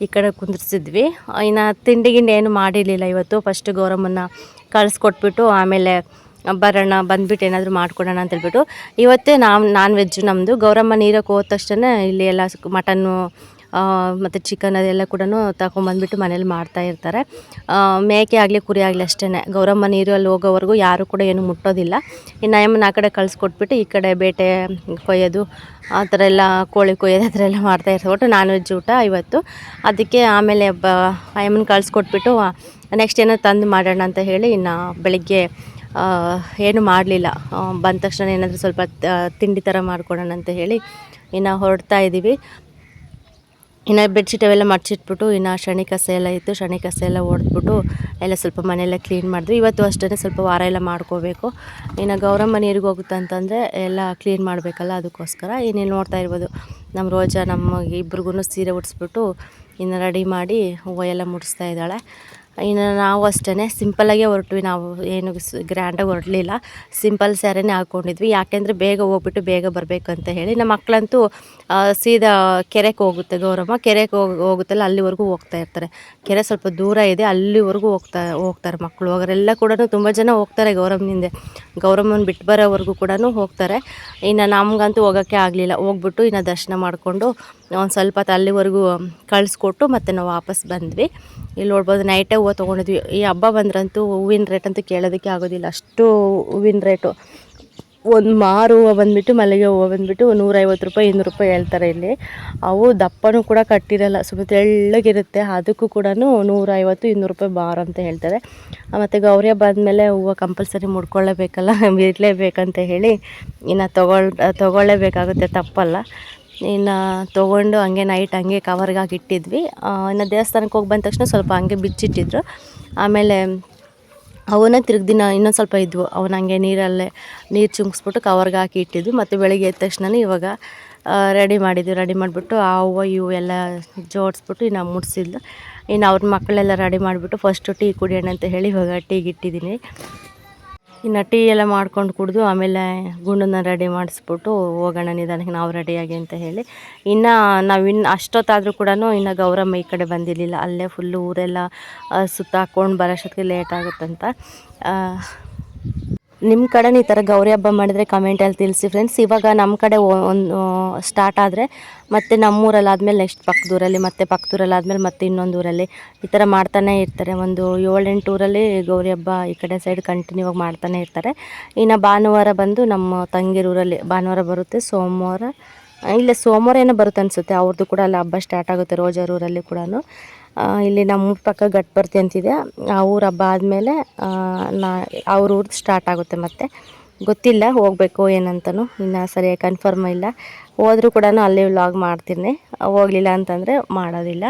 ಈ ಕಡೆ ಕುಂದಿರ್ಸಿದ್ವಿ. ಇನ್ನು ತಿಂಡಿ ಗಿಂಡಿ ಮಾಡಿರಲಿಲ್ಲ ಇವತ್ತು. ಫಸ್ಟ್ ಗೌರಮ್ಮನ್ನ ಕಳಿಸ್ಕೊಟ್ಬಿಟ್ಟು ಆಮೇಲೆ ಬರೋಣ, ಬಂದ್ಬಿಟ್ಟು ಏನಾದರೂ ಮಾಡ್ಕೊಡೋಣ ಅಂತ ಹೇಳ್ಬಿಟ್ಟು. ಇವತ್ತೇ ನಾವು ನಾನ್ ವೆಜ್ಜು ನಮ್ಮದು ಗೌರಮ್ಮ ನೀರಕ್ಕೆ ಹೋದ ತಕ್ಷಣ ಇಲ್ಲಿ ಎಲ್ಲ ಮಟನ್ನು ಮತ್ತು ಚಿಕನ್ ಅದೆಲ್ಲ ಕೂಡ ತಗೊಂಬಂದ್ಬಿಟ್ಟು ಮನೇಲಿ ಮಾಡ್ತಾ ಇರ್ತಾರೆ. ಮೇಕೆ ಆಗಲಿ, ಕುರಿ ಆಗಲಿ ಅಷ್ಟೇ ಗೌರಮ್ಮ ನೀರಲ್ಲಿ ಹೋಗೋವರೆಗೂ ಯಾರು ಕೂಡ ಏನು ಮುಟ್ಟೋದಿಲ್ಲ. ಇನ್ನು ಅಯ್ಯಮ್ಮನ ಆ ಕಡೆ ಕಳಿಸ್ಕೊಟ್ಬಿಟ್ಟು ಈ ಕಡೆ ಬೇಟೆ ಕೊಯ್ಯೋದು, ಆ ಥರ ಎಲ್ಲ ಕೋಳಿ ಕೊಯ್ಯೋದು, ಆ ಥರ ಎಲ್ಲ ಮಾಡ್ತಾ ಇರ್ತಾರೆ. ಒಟ್ಟು ನಾನ್ ವೆಜ್ ಊಟ ಇವತ್ತು. ಅದಕ್ಕೆ ಆಮೇಲೆ ಬ ಅಯ್ಯಮ್ಮನ ಕಳಿಸ್ಕೊಟ್ಬಿಟ್ಟು ನೆಕ್ಸ್ಟ್ ಏನೋ ತಂದು ಮಾಡೋಣ ಅಂತ ಹೇಳಿ ಇನ್ನು ಬೆಳಿಗ್ಗೆ ಏನು ಮಾಡಲಿಲ್ಲ. ಬಂದ ತಕ್ಷಣ ಏನಾದರೂ ಸ್ವಲ್ಪ ತಿಂಡಿ ಥರ ಮಾಡ್ಕೊಡೋಣ ಅಂತ ಹೇಳಿ ಇನ್ನು ಹೊರಡ್ತಾ ಇದ್ದೀವಿ ಇನ್ನು ಬೆಡ್ಶೀಟ್ ಅವೆಲ್ಲ ಮಡ್ಚಿಟ್ಬಿಟ್ಟು ಇನ್ನು ಶನಿ ಕಸ ಎಲ್ಲ ಇತ್ತು. ಶನಿ ಕಸ ಎಲ್ಲ ಹೊಡೆದ್ಬಿಟ್ಟು ಎಲ್ಲ ಸ್ವಲ್ಪ ಮನೆಯೆಲ್ಲ ಕ್ಲೀನ್ ಮಾಡಿದ್ವಿ. ಇವತ್ತು ಅಷ್ಟೇ ಸ್ವಲ್ಪ ವಾರ ಎಲ್ಲ ಮಾಡ್ಕೋಬೇಕು. ಇನ್ನು ಗೌರಮ್ಮ ನೀರಿಗೆ ಹೋಗುತ್ತೆ ಅಂತಂದರೆ ಎಲ್ಲ ಕ್ಲೀನ್ ಮಾಡಬೇಕಲ್ಲ ಅದಕ್ಕೋಸ್ಕರ. ಇನ್ನೇನು ನೋಡ್ತಾ ಇರ್ಬೋದು ನಮ್ಮ ರೋಜಾ ನಮ್ಮ ಇಬ್ರಿಗೂ ಸೀರೆ ಉಡಿಸ್ಬಿಟ್ಟು ಇನ್ನು ರೆಡಿ ಮಾಡಿ ಹೂವು ಎಲ್ಲ ಮುಡಿಸ್ತಾ ಇದ್ದಾಳೆ. ಇನ್ನು ನಾವು ಅಷ್ಟೇ ಸಿಂಪಲ್ಲಾಗೆ ಹೊರಟ್ವಿ. ನಾವು ಏನು ಗ್ರ್ಯಾಂಡಾಗಿ ಹೊರಡಲಿಲ್ಲ ಸಿಂಪಲ್ ಸ್ಯಾರಿನೇ ಹಾಕ್ಕೊಂಡಿದ್ವಿ ಯಾಕೆಂದರೆ ಬೇಗ ಹೋಗ್ಬಿಟ್ಟು ಬೇಗ ಬರಬೇಕು ಅಂತ ಹೇಳಿ. ನಮ್ಮ ಮಕ್ಕಳಂತೂ ಸೀದಾ ಕೆರೆಗೆ ಹೋಗುತ್ತೆ ಗೌರಮ್ಮ. ಕೆರೆಗೆ ಹೋಗಿ, ಹೋಗುತ್ತಲ್ಲ, ಅಲ್ಲಿವರೆಗೂ ಹೋಗ್ತಾ ಇರ್ತಾರೆ. ಕೆರೆ ಸ್ವಲ್ಪ ದೂರ ಇದೆ, ಅಲ್ಲಿವರೆಗೂ ಹೋಗ್ತಾ, ಹೋಗ್ತಾರೆ ಮಕ್ಕಳು. ಅವರೆಲ್ಲ ಕೂಡ ತುಂಬ ಜನ ಹೋಗ್ತಾರೆ ಗೌರಮ್ಮನಿಂದೆ ಗೌರಮ್ಮನ ಬಿಟ್ಟು ಬರೋವರೆಗೂ ಕೂಡ ಹೋಗ್ತಾರೆ. ಇನ್ನು ನಮಗಂತೂ ಹೋಗೋಕ್ಕೆ ಆಗಲಿಲ್ಲ. ಹೋಗ್ಬಿಟ್ಟು ಇನ್ನು ದರ್ಶನ ಮಾಡಿಕೊಂಡು, ಒಂದು ಸ್ವಲ್ಪ ಹೊತ್ತು ಅಲ್ಲಿವರೆಗೂ ಕಳಿಸ್ಕೊಟ್ಟು ಮತ್ತೆ ನಾವು ವಾಪಸ್ ಬಂದ್ವಿ. ಇಲ್ಲಿ ನೋಡ್ಬೋದು ನೈಟೇ ಹೂವು ತೊಗೊಂಡಿದ್ವಿ. ಈ ಹಬ್ಬ ಬಂದ್ರಂತೂ ಹೂವಿನ ರೇಟ್ ಅಂತೂ ಕೇಳೋದಕ್ಕೆ ಆಗೋದಿಲ್ಲ. ಅಷ್ಟು ಹೂವಿನ ರೇಟು ಒಂದು ಮಾರು ಹೂವು ಬಂದುಬಿಟ್ಟು, ಮಲ್ಲಿಗೆ ಹೂವು ಬಂದುಬಿಟ್ಟು ನೂರೈವತ್ತು ರೂಪಾಯಿ, ಇನ್ನೂರು ರೂಪಾಯಿ ಹೇಳ್ತಾರೆ ಇಲ್ಲಿ. ಅವು ದಪ್ಪನೂ ಕೂಡ ಕಟ್ಟಿರಲ್ಲ ಸುಮ್ಮನೆ ತೆಳ್ಳಗಿರುತ್ತೆ. ಅದಕ್ಕೂ ಕೂಡ ನೂರೈವತ್ತು, ಇನ್ನೂರು ರೂಪಾಯಿ ಬಾರ್ ಅಂತ ಹೇಳ್ತಾರೆ. ಮತ್ತು ಗೌರಿ ಹಬ್ಬ ಆದಮೇಲೆ ಹೂವು ಕಂಪಲ್ಸರಿ ಮುಡ್ಕೊಳ್ಳೇಬೇಕಲ್ಲ ಇರಲೇಬೇಕಂತ ಹೇಳಿ ಇನ್ನು ತಗೊಳ್, ತಗೊಳ್ಳೇಬೇಕಾಗುತ್ತೆ, ತಪ್ಪಲ್ಲ. ಇನ್ನು ತೊಗೊಂಡು ಹಂಗೆ ನೈಟ್ ಹಂಗೆ ಕವರ್ಗೆ ಹಾಕಿ ಇಟ್ಟಿದ್ವಿ. ಇನ್ನು ದೇವಸ್ಥಾನಕ್ಕೆ ಹೋಗಿ ಬಂದ ತಕ್ಷಣ ಸ್ವಲ್ಪ ಹಂಗೆ ಬಿಚ್ಚಿಟ್ಟಿದ್ರು. ಆಮೇಲೆ ಅವನ್ನ ತಿರುಗಿ ದಿನ ಇನ್ನೊಂದು ಸ್ವಲ್ಪ ಇದ್ವು. ಅವನ ಹಂಗೆ ನೀರಲ್ಲೇ ನೀರು ಚುಮ್ಸ್ಬಿಟ್ಟು ಕವರ್ಗೆ ಹಾಕಿ ಇಟ್ಟಿದ್ವಿ. ಮತ್ತು ಬೆಳಗ್ಗೆ ಎದ್ದ ತಕ್ಷಣ ಇವಾಗ ರೆಡಿ ಮಾಡಿದ್ವಿ. ರೆಡಿ ಮಾಡಿಬಿಟ್ಟು ಆ ಹೂವು, ಇವು ಎಲ್ಲ ಜೋಡಿಸ್ಬಿಟ್ಟು ಇನ್ನು ಮುಡಿಸಿದ್ಲು. ಇನ್ನು ಅವ್ರ ಮಕ್ಕಳೆಲ್ಲ ರೆಡಿ ಮಾಡಿಬಿಟ್ಟು ಫಸ್ಟು ಟೀ ಕುಡಿಯೋಣ ಅಂತ ಹೇಳಿ ಇವಾಗ ಟೀಗೆ ಇಟ್ಟಿದ್ದೀನಿ ಇನ್ನು ಟೀ ಎಲ್ಲ ಮಾಡ್ಕೊಂಡು ಕುಡಿದು ಆಮೇಲೆ ಗುಂಡನ್ನ ರೆಡಿ ಮಾಡಿಸ್ಬಿಟ್ಟು ಹೋಗೋಣ, ನಿಧಾನಕ್ಕೆ ನಾವು ರೆಡಿಯಾಗಿ ಅಂತ ಹೇಳಿ. ಇನ್ನು ನಾವು ಇನ್ನು ಅಷ್ಟೊತ್ತಾದರೂ ಕೂಡ ಇನ್ನು ಗೌರಮ್ಮ ಈ ಕಡೆ ಬಂದಿರಲಿಲ್ಲ. ಅಲ್ಲೇ ಫುಲ್ಲು ಊರೆಲ್ಲ ಸುತ್ತಾಕ್ಕೊಂಡು ಸುತ್ತ ಹಾಕ್ಕೊಂಡು ಬರೋಷ್ಟೊತ್ತಿಗೆ ಲೇಟ್ ಆಗುತ್ತಂತ ನಿಮ್ಮ ಕಡೆ ಈ ಥರ ಗೌರಿ ಹಬ್ಬ ಮಾಡಿದರೆ ಕಮೆಂಟಲ್ಲಿ ತಿಳಿಸಿ ಫ್ರೆಂಡ್ಸ್ ಇವಾಗ ನಮ್ಮ ಕಡೆ ಒಂದು ಸ್ಟಾರ್ಟ್ ಆದರೆ ಮತ್ತು ನಮ್ಮೂರಲ್ಲಿ ಆದಮೇಲೆ ನೆಕ್ಸ್ಟ್ ಪಕ್ಕದೂರಲ್ಲಿ, ಮತ್ತು ಪಕ್ಕದೂರಲ್ಲಿ ಆದಮೇಲೆ ಮತ್ತೆ ಇನ್ನೊಂದು ಊರಲ್ಲಿ ಈ ಥರ ಮಾಡ್ತಾನೆ ಇರ್ತಾರೆ. ಒಂದು ಏಳೆಂಟು ಊರಲ್ಲಿ ಗೌರಿ ಹಬ್ಬ ಈ ಕಡೆ ಸೈಡ್ ಕಂಟಿನ್ಯೂ ಆಗಿ ಮಾಡ್ತಾನೆ ಇರ್ತಾರೆ. ಇನ್ನು ಭಾನುವಾರ ಬಂದು ನಮ್ಮ ತಂಗಿರೂರಲ್ಲಿ ಭಾನುವಾರ ಬರುತ್ತೆ, ಸೋಮವಾರ ಇಲ್ಲ ಸೋಮವಾರ ಏನೋ ಬರುತ್ತೆ ಅನಿಸುತ್ತೆ. ಅವ್ರದ್ದು ಕೂಡ ಅಲ್ಲಿ ಹಬ್ಬ ಸ್ಟಾರ್ಟ್ ಆಗುತ್ತೆ ರೋಜರೂರಲ್ಲಿ ಕೂಡ ಇಲ್ಲಿ ನಮ್ಮ ಪಕ್ಕ ಗಟ್ಪರ್ತಿ ಅಂತಿದೆ. ಆ, ಊರ ಹಬ್ಬ ಆದಮೇಲೆ ನಾ, ಅವ್ರ ಊರ್ದು ಸ್ಟಾರ್ಟ್ ಆಗುತ್ತೆ ಮತ್ತೆ. ಗೊತ್ತಿಲ್ಲ ಹೋಗಬೇಕು ಏನಂತನೂ. ಇನ್ನು ಸರಿಯಾಗಿ ಕನ್ಫರ್ಮ್ ಇಲ್ಲ. ಹೋದರೂ ಕೂಡ ಅಲ್ಲಿ ವ್ಲಾಗ್ ಮಾಡ್ತೀನಿ. ಹೋಗಲಿಲ್ಲ ಅಂತಂದರೆ ಮಾಡೋದಿಲ್ಲ.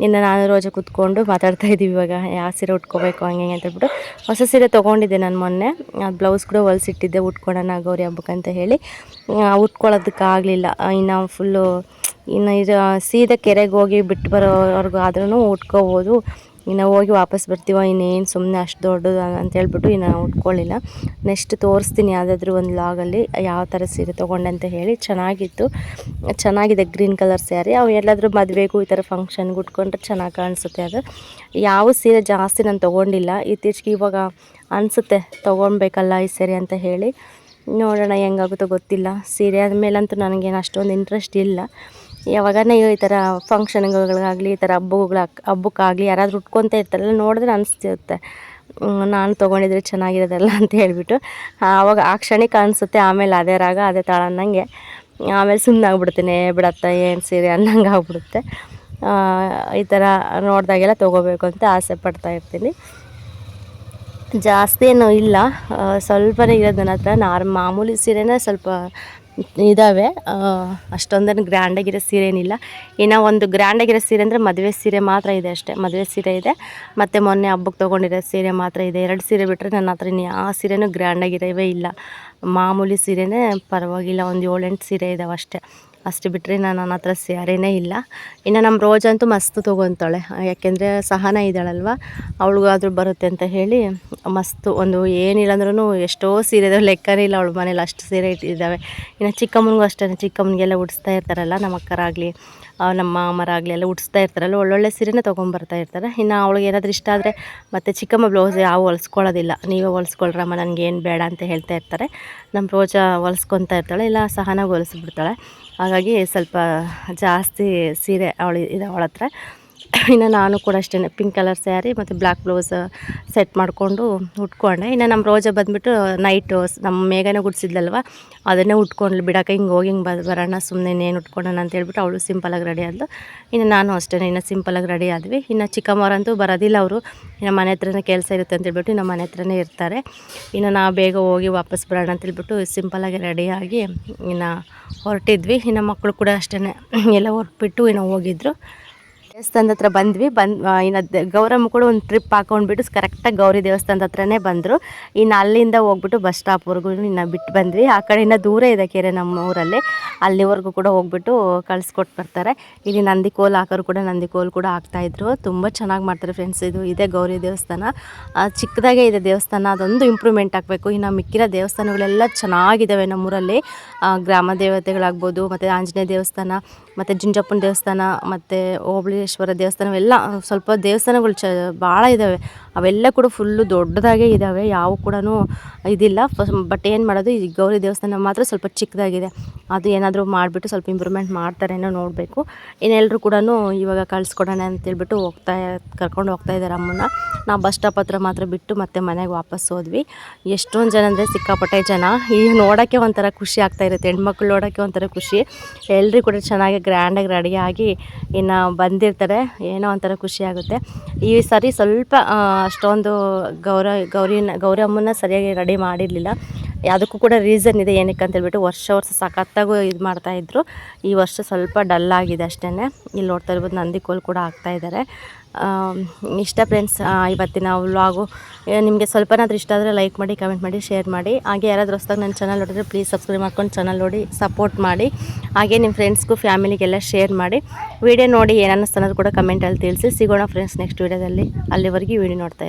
ಇನ್ನು ನಾನು ರೋಜ ಕೂತ್ಕೊಂಡು ಮಾತಾಡ್ತಾ ಇದ್ದೀವಿ ಇವಾಗ. ಯಾವ ಸೀರೆ ಉಟ್ಕೋಬೇಕು, ಹಂಗೆ ಹಂಗೆ ಅಂತ ಹೇಳ್ಬಿಟ್ಟು. ಹೊಸ ಸೀರೆ ತೊಗೊಂಡಿದ್ದೆ ನಾನು ಮೊನ್ನೆ. ಅದು ಬ್ಲೌಸ್ ಕೂಡ ಹೊಲ್ಸಿಟ್ಟಿದ್ದೆ ಉಟ್ಕೊಳ್ಳೋಣ ಗೌರಿ ಹಬ್ಬಕ್ಕೆ ಅಂತ ಹೇಳಿ ಉಟ್ಕೊಳ್ಳೋದಕ್ಕಾಗಲಿಲ್ಲ ಇನ್ನು ಫುಲ್ಲು ಇನ್ನು ಇದು ಸೀದಾ ಕೆರೆಗೆ ಹೋಗಿ ಬಿಟ್ಟು ಬರೋವರೆಗೂ ಆದ್ರೂ ಉಟ್ಕೋಬೋದು. ಇನ್ನು ಹೋಗಿ ವಾಪಸ್ ಬರ್ತೀವ ಇನ್ನೇನು ಸುಮ್ಮನೆ ಅಷ್ಟು ದೊಡ್ಡದು ಅಂತ ಹೇಳ್ಬಿಟ್ಟು ಇನ್ನು ಉಟ್ಕೊಳ್ಳಿಲ್ಲ ನೆಕ್ಸ್ಟ್ ತೋರಿಸ್ತೀನಿ ಯಾವುದಾದ್ರೂ ಒಂದು ಲಾಗಲ್ಲಿ ಯಾವ ಥರ ಸೀರೆ ತೊಗೊಂಡೆ ಅಂತ ಹೇಳಿ. ಚೆನ್ನಾಗಿತ್ತು. ಚೆನ್ನಾಗಿದೆ ಗ್ರೀನ್ ಕಲರ್ ಸ್ಯಾರಿ. ಅವು ಎಲ್ಲಾದರೂ ಮದುವೆಗೂ ಈ ಥರ ಫಂಕ್ಷನ್ಗೆ ಉಟ್ಕೊಂಡ್ರೆ ಚೆನ್ನಾಗಿ ಕಾಣಿಸುತ್ತೆ ಅದು. ಯಾವ ಸೀರೆ ಜಾಸ್ತಿ ನಾನು ತೊಗೊಂಡಿಲ್ಲ. ಇತ್ತೀಚೆಗೆ ಇವಾಗ ಅನಿಸುತ್ತೆ ತೊಗೊಳ್ಬೇಕಲ್ಲ ಈ ಸೀರೆ ಅಂತ ಹೇಳಿ. ನೋಡೋಣ ಹೆಂಗಾಗುತ್ತೋ ಗೊತ್ತಿಲ್ಲ. ಸೀರೆ ಆದಮೇಲಂತೂ ನನಗೇನು ಅಷ್ಟೊಂದು ಇಂಟ್ರೆಸ್ಟ್ ಇಲ್ಲ. ಯಾವಾಗನೇ ಈ ಥರ ಫಂಕ್ಷನ್ಗಳಿಗಾಗಲಿ ಈ ಥರ ಹಬ್ಬಗಳ ಹಬ್ಬಕ್ಕಾಗಲಿ ಯಾರಾದರೂ ಉಟ್ಕೊತ ಇರ್ತಾರಲ್ಲ, ನೋಡಿದ್ರೆ ಅನಿಸ್ತಿರುತ್ತೆ. ನಾನು ತೊಗೊಂಡಿದ್ರೆ ಚೆನ್ನಾಗಿರೋದಲ್ಲ ಅಂತ ಹೇಳಿಬಿಟ್ಟು. ಆವಾಗ ಆ ಕ್ಷಣಕ್ಕೆ ಅನಿಸುತ್ತೆ, ಆಮೇಲೆ ಅದೇ ರಾಗ, ಅದೇ ತಾಳ ಅನ್ನಂಗೆ. ಆಮೇಲೆ ಸುಮ್ಮನೆ ಆಗ್ಬಿಡ್ತೀನಿ ಬಿಡತ್ತ, ಏನು ಸೀರೆ ಅನ್ನಂಗೆ ಆಗ್ಬಿಡುತ್ತೆ. ಈ ಥರ ನೋಡಿದಾಗೆಲ್ಲ ತೊಗೋಬೇಕು ಅಂತ ಆಸೆ ಪಡ್ತಾ ಇರ್ತೀನಿ. ಜಾಸ್ತಿ ಏನು ಇಲ್ಲ. ಸ್ವಲ್ಪನೇ ಇರೋದು ನನ್ನ ಹತ್ರ ನಾರ್, ಮಾಮೂಲಿ ಸೀರೆನೇ ಸ್ವಲ್ಪ ಇದ್ದಾವೆ ಅಷ್ಟೊಂದೇನು ಗ್ರ್ಯಾಂಡಾಗಿರೋ ಸೀರೆ ಏನಿಲ್ಲ ಇನ್ನು ಒಂದು ಗ್ರ್ಯಾಂಡಾಗಿರೋ ಸೀರೆ ಅಂದರೆ ಮದುವೆ ಸೀರೆ ಮಾತ್ರ ಇದೆ ಅಷ್ಟೇ. ಮದುವೆ ಸೀರೆ ಇದೆ. ಮತ್ತು ಮೊನ್ನೆ ಹಬ್ಬಕ್ಕೆ ತೊಗೊಂಡಿರೋ ಸೀರೆ ಮಾತ್ರ ಇದೆ. ಎರಡು ಸೀರೆ ಬಿಟ್ಟರೆ ನನ್ನ ಹತ್ರ ಇನ್ನು ಯಾವ ಸೀರೆನೂ ಗ್ರ್ಯಾಂಡಾಗಿರೋವೇ ಇಲ್ಲ. ಮಾಮೂಲಿ ಸೀರೆನೇ ಪರವಾಗಿಲ್ಲ. ಒಂದು ಏಳೆಂಟು ಸೀರೆ ಇದಾವೆ ಅಷ್ಟೇ. ಅಷ್ಟು ಬಿಟ್ಟರೆ ನಾನು ನನ್ನ ಹತ್ರ ಸ್ಯಾರಿನೇ ಇಲ್ಲ. ಇನ್ನು ನಮ್ಮ ರೋಜಂತೂ ಮಸ್ತ್ ತೊಗೊತಾಳೆ. ಯಾಕೆಂದರೆ ಸಹನ ಇದ್ದಾಳಲ್ವ? ಆದರೂ ಬರುತ್ತೆ ಅಂತ ಹೇಳಿ ಮಸ್ತು ಒಂದು ಏನಿಲ್ಲ ಅಂದ್ರೂ ಎಷ್ಟೋ ಸೀರೆ ಇದಾವೆ. ಲೆಕ್ಕನೇ ಇಲ್ಲ ಅವಳ ಮನೇಲಿ ಅಷ್ಟು ಸೀರೆ ಇಟ್ಟಿದ್ದಾವೆ. ಇನ್ನು ಚಿಕ್ಕಮ್ಮನಿಗೂ ಅಷ್ಟೇ, ಚಿಕ್ಕಮ್ಮನಿಗೆಲ್ಲ ಉಡಿಸ್ತಾ ಇರ್ತಾರಲ್ಲ, ನಮ್ಮ ಅಕ್ಕರಾಗಲಿ ನಮ್ಮ ಅಮ್ಮರಾಗಲಿ ಎಲ್ಲ ಉಡಿಸ್ತಾ ಇರ್ತಾರಲ್ಲ, ಒಳ್ಳೊಳ್ಳೆ ಸೀರೆನೇ ತೊಗೊಂಬರ್ತಾ ಇರ್ತಾರೆ. ಇನ್ನು ಅವಳಿಗೆ ಏನಾದರೂ ಇಷ್ಟ ಆದರೆ ಮತ್ತು ಚಿಕ್ಕಮ್ಮ ಬ್ಲೌಸ್ ಯಾವ ಹೊಲಿಸ್ಕೊಳ್ಳೋದಿಲ್ಲ. ನೀವೇ ಹೊಲಿಸ್ಕೊಳ್ರಮ್ಮ ನನಗೇನು ಬೇಡ ಅಂತ ಹೇಳ್ತಾ ಇರ್ತಾರೆ. ನಮ್ಮ ರೋಜಾ ಹೊಲ್ಸ್ಕೊತಾ ಇರ್ತಾಳೆ, ಇಲ್ಲ ಸಹನಾಗ ಹೊಲಿಸ್ಬಿಡ್ತಾಳೆ. ಹಾಗಾಗಿ ಸ್ವಲ್ಪ ಜಾಸ್ತಿ ಸೀರೆ ಅವಳು ಇದೆ ಅವಳ ಹತ್ರ. ಇನ್ನು ನಾನು ಕೂಡ ಅಷ್ಟೇ ಪಿಂಕ್ ಕಲರ್ ಸ್ಯಾರಿ ಮತ್ತು ಬ್ಲ್ಯಾಕ್ ಬ್ಲೌಸ್ ಸೆಟ್ ಮಾಡಿಕೊಂಡು ಉಟ್ಕೊಂಡೆ. ಇನ್ನು ನಮ್ಮ ರೋಜಾ ಬಂದುಬಿಟ್ಟು ನೈಟು ನಮ್ಮ ಮೇಘನೆ ಗುಡಿಸಿದ್ಲಲ್ವ, ಅದನ್ನೇ ಉಟ್ಕೊಂಡ್ಲು. ಬಿಡಕ್ಕೆ ಹಿಂಗೆ ಹೋಗಿ ಹಿಂಗೆ ಬ ಬರೋಣ ಸುಮ್ಮನೆ ಇನ್ನೇನು ಉಟ್ಕೊಳ್ಳೋಣ ಅಂತ ಹೇಳ್ಬಿಟ್ಟು ಅವಳು ಸಿಂಪಲಾಗಿ ರೆಡಿ ಆದ್ಲು. ಇನ್ನು ನಾನು ಅಷ್ಟೇ ಇನ್ನು ಸಿಂಪಲಾಗಿ ರೆಡಿ ಆದ್ವಿ. ಇನ್ನು ಚಿಕ್ಕಮ್ಮರಂತೂ ಬರೋದಿಲ್ಲ ಅವರು. ಇನ್ನು ಮನೆ ಹತ್ರನೇ ಕೆಲಸ ಇರುತ್ತೆ ಅಂತೇಳ್ಬಿಟ್ಟು ನಮ್ಮ ಮನೆ ಹತ್ರನೇ ಇರ್ತಾರೆ. ಇನ್ನು ನಾ ಬೇಗ ಹೋಗಿ ವಾಪಸ್ ಬರೋಣ ಅಂತೇಳ್ಬಿಟ್ಟು ಸಿಂಪಲಾಗಿ ರೆಡಿಯಾಗಿ ಇನ್ನು ಹೊರಟಿದ್ವಿ. ಇನ್ನು ಮಕ್ಕಳು ಕೂಡ ಅಷ್ಟೇ ಎಲ್ಲ ಹೊರಟ್ಬಿಟ್ಟು ಇನ್ನು ಹೋಗಿದ್ರು. ದೇವಸ್ಥಾನದ ಹತ್ರ ಬಂದ್ವಿ. ಬಂದ್ ಇನ್ನು ಗೌರಮ್ಮ ಕೂಡ ಒಂದು ಟ್ರಿಪ್ ಹಾಕೊಂಡ್ಬಿಟ್ಟು ಕರೆಕ್ಟಾಗಿ ಗೌರಿ ದೇವಸ್ಥಾನದ ಹತ್ರನೇ ಬಂದರು. ಇನ್ನು ಅಲ್ಲಿಂದ ಹೋಗ್ಬಿಟ್ಟು ಬಸ್ ಸ್ಟಾಪ್ವರೆಗೂ ಇನ್ನು ಬಿಟ್ಟು ಬಂದ್ವಿ. ಆ ಕಡೆಯಿಂದ ದೂರ ಇದೆ ಕೆರೆ ನಮ್ಮ ಊರಲ್ಲಿ ಅಲ್ಲಿವರೆಗೂ ಕೂಡ ಹೋಗ್ಬಿಟ್ಟು ಕಳಿಸ್ಕೊಟ್ಟು ಬರ್ತಾರೆ. ಇಲ್ಲಿ ನಂದಿ ಕೋಲ್ ಹಾಕೋರು ಕೂಡ ನಂದಿ ಕೋಲ್ ಕೂಡ ಹಾಕ್ತಾಯಿದ್ರು ತುಂಬ ಚೆನ್ನಾಗಿ ಮಾಡ್ತಾರೆ ಫ್ರೆಂಡ್ಸ್ ಇದು ಇದೆ ಗೌರಿ ದೇವಸ್ಥಾನ. ಚಿಕ್ಕದಾಗೇ ಇದೆ ದೇವಸ್ಥಾನ. ಅದೊಂದು ಇಂಪ್ರೂವ್ಮೆಂಟ್ ಆಗಬೇಕು. ಇನ್ನು ಮಿಕ್ಕಿರೋ ದೇವಸ್ಥಾನಗಳೆಲ್ಲ ಚೆನ್ನಾಗಿದ್ದಾವೆ ನಮ್ಮೂರಲ್ಲಿ. ಗ್ರಾಮ ದೇವತೆಗಳಾಗ್ಬೋದು, ಮತ್ತು ಆಂಜನೇಯ ದೇವಸ್ಥಾನ, ಮತ್ತು ಜುಂಜಪ್ಪನ ದೇವಸ್ಥಾನ, ಮತ್ತು ಓಬಳೇಶ್ವರ ದೇವಸ್ಥಾನ ಅವೆಲ್ಲ ಸ್ವಲ್ಪ ದೇವಸ್ಥಾನಗಳು ಚ, ಭಾಳ ಇದ್ದಾವೆ ಅವೆಲ್ಲ ಕೂಡ ಫುಲ್ಲು ದೊಡ್ಡದಾಗೇ ಇದ್ದಾವೆ ಯಾವ ಕೂಡ ಇದಿಲ್ಲ. ಬಟ್ ಏನು ಮಾಡೋದು, ಈ ಗೌರಿ ದೇವಸ್ಥಾನ ಮಾತ್ರ ಸ್ವಲ್ಪ ಚಿಕ್ಕದಾಗಿದೆ. ಅದು ಏನಾದರೂ ಮಾಡಿಬಿಟ್ಟು ಸ್ವಲ್ಪ ಇಂಪ್ರೂವ್ಮೆಂಟ್ ಮಾಡ್ತಾರೇನೋ ನೋಡಬೇಕು. ಇನ್ನೆಲ್ಲರೂ ಕೂಡ ಇವಾಗ ಕಳಿಸ್ಕೊಡೋಣ ಅಂತೇಳ್ಬಿಟ್ಟು ಹೋಗ್ತಾ, ಕರ್ಕೊಂಡು ಹೋಗ್ತಾ ಇದ್ದಾರೆ ಅಮ್ಮನ ನಾವು ಬಸ್ ಸ್ಟಾಪ್ ಹತ್ರ ಮಾತ್ರ ಬಿಟ್ಟು ಮತ್ತೆ ಮನೆಗೆ ವಾಪಸ್ ಹೋದ್ವಿ. ಎಷ್ಟೊಂದು ಜನ ಅಂದರೆ ಸಿಕ್ಕಾಪಟ್ಟೆ ಜನ. ಈಗ ನೋಡೋಕ್ಕೆ ಒಂಥರ ಖುಷಿ ಆಗ್ತಾ ಇರುತ್ತೆ. ಹೆಣ್ಮಕ್ಳು ನೋಡೋಕ್ಕೆ ಒಂಥರ ಖುಷಿ. ಎಲ್ಲರೂ ಕೂಡ ಚೆನ್ನಾಗಿ ಗ್ರ್ಯಾಂಡಾಗಿ ರೆಡಿಯಾಗಿ ಇನ್ನು ಬಂದಿರ್ತಾರೆ. ಏನೋ ಒಂಥರ ಖುಷಿ ಆಗುತ್ತೆ. ಈ ಸರಿ ಸ್ವಲ್ಪ ಅಷ್ಟೊಂದು ಗೌರ, ಗೌರಿನ ಗೌರಿ ಅಮ್ಮನ್ನ ಸರಿಯಾಗಿ ರೆಡಿ ಮಾಡಿರಲಿಲ್ಲ. ಅದಕ್ಕೂ ಕೂಡ ರೀಸನ್ ಇದೆ ಏನಕ್ಕೆ ಅಂತ ಹೇಳ್ಬಿಟ್ಟು ವರ್ಷ ವರ್ಷ ಸಖತ್ತಾಗೂ ಇದು ಮಾಡ್ತಾಯಿದ್ರು ಈ ವರ್ಷ ಸ್ವಲ್ಪ ಡಲ್ ಆಗಿದೆ ಅಷ್ಟೇ ಇಲ್ಲಿ ನೋಡ್ತಾ ಇರ್ಬೋದು ನಂದಿ ಕೋಲ್ ಕೂಡ ಆಗ್ತಾ ಆಮ್, ಇಷ್ಟ ಫ್ರೆಂಡ್ಸ್ ಇವತ್ತಿನ ವ್ಲಾಗು ನಿಮಗೆ ಸ್ವಲ್ಪನಾದ್ರೂ ಇಷ್ಟ ಆದರೆ ಲೈಕ್ ಮಾಡಿ ಕಮೆಂಟ್ ಮಾಡಿ ಶೇರ್ ಮಾಡಿ. ಹಾಗೆ ಯಾರಾದರೂ ಹೊಸ್ದಾಗ ನನ್ನ ಚಾನಲ್ ನೋಡಿದ್ರೆ ಪ್ಲೀಸ್ ಸಬ್ಸ್ಕ್ರೈಬ್ ಮಾಡ್ಕೊಂಡು ಚಾನಲ್ ನೋಡಿ ಸಪೋರ್ಟ್ ಮಾಡಿ. ಹಾಗೆ ನಿಮ್ಮ ಫ್ರೆಂಡ್ಸ್ಗೂ ಫ್ಯಾಮಿಲಿಗೆಲ್ಲ ಶೇರ್ ಮಾಡಿ. ವಿಡಿಯೋ ನೋಡಿ ಏನು ಅನ್ನಿಸ್ತು ಅನ್ನೋದು ಕೂಡ ಕಮೆಂಟಲ್ಲಿ ತಿಳಿಸಿ. ಸಿಗೋಣ ಫ್ರೆಂಡ್ಸ್ ನೆಕ್ಸ್ಟ್ ವೀಡಿಯೋದಲ್ಲಿ ಅಲ್ಲಿವರೆಗೆ ವಿಡಿಯೋ ನೋಡ್ತಾ.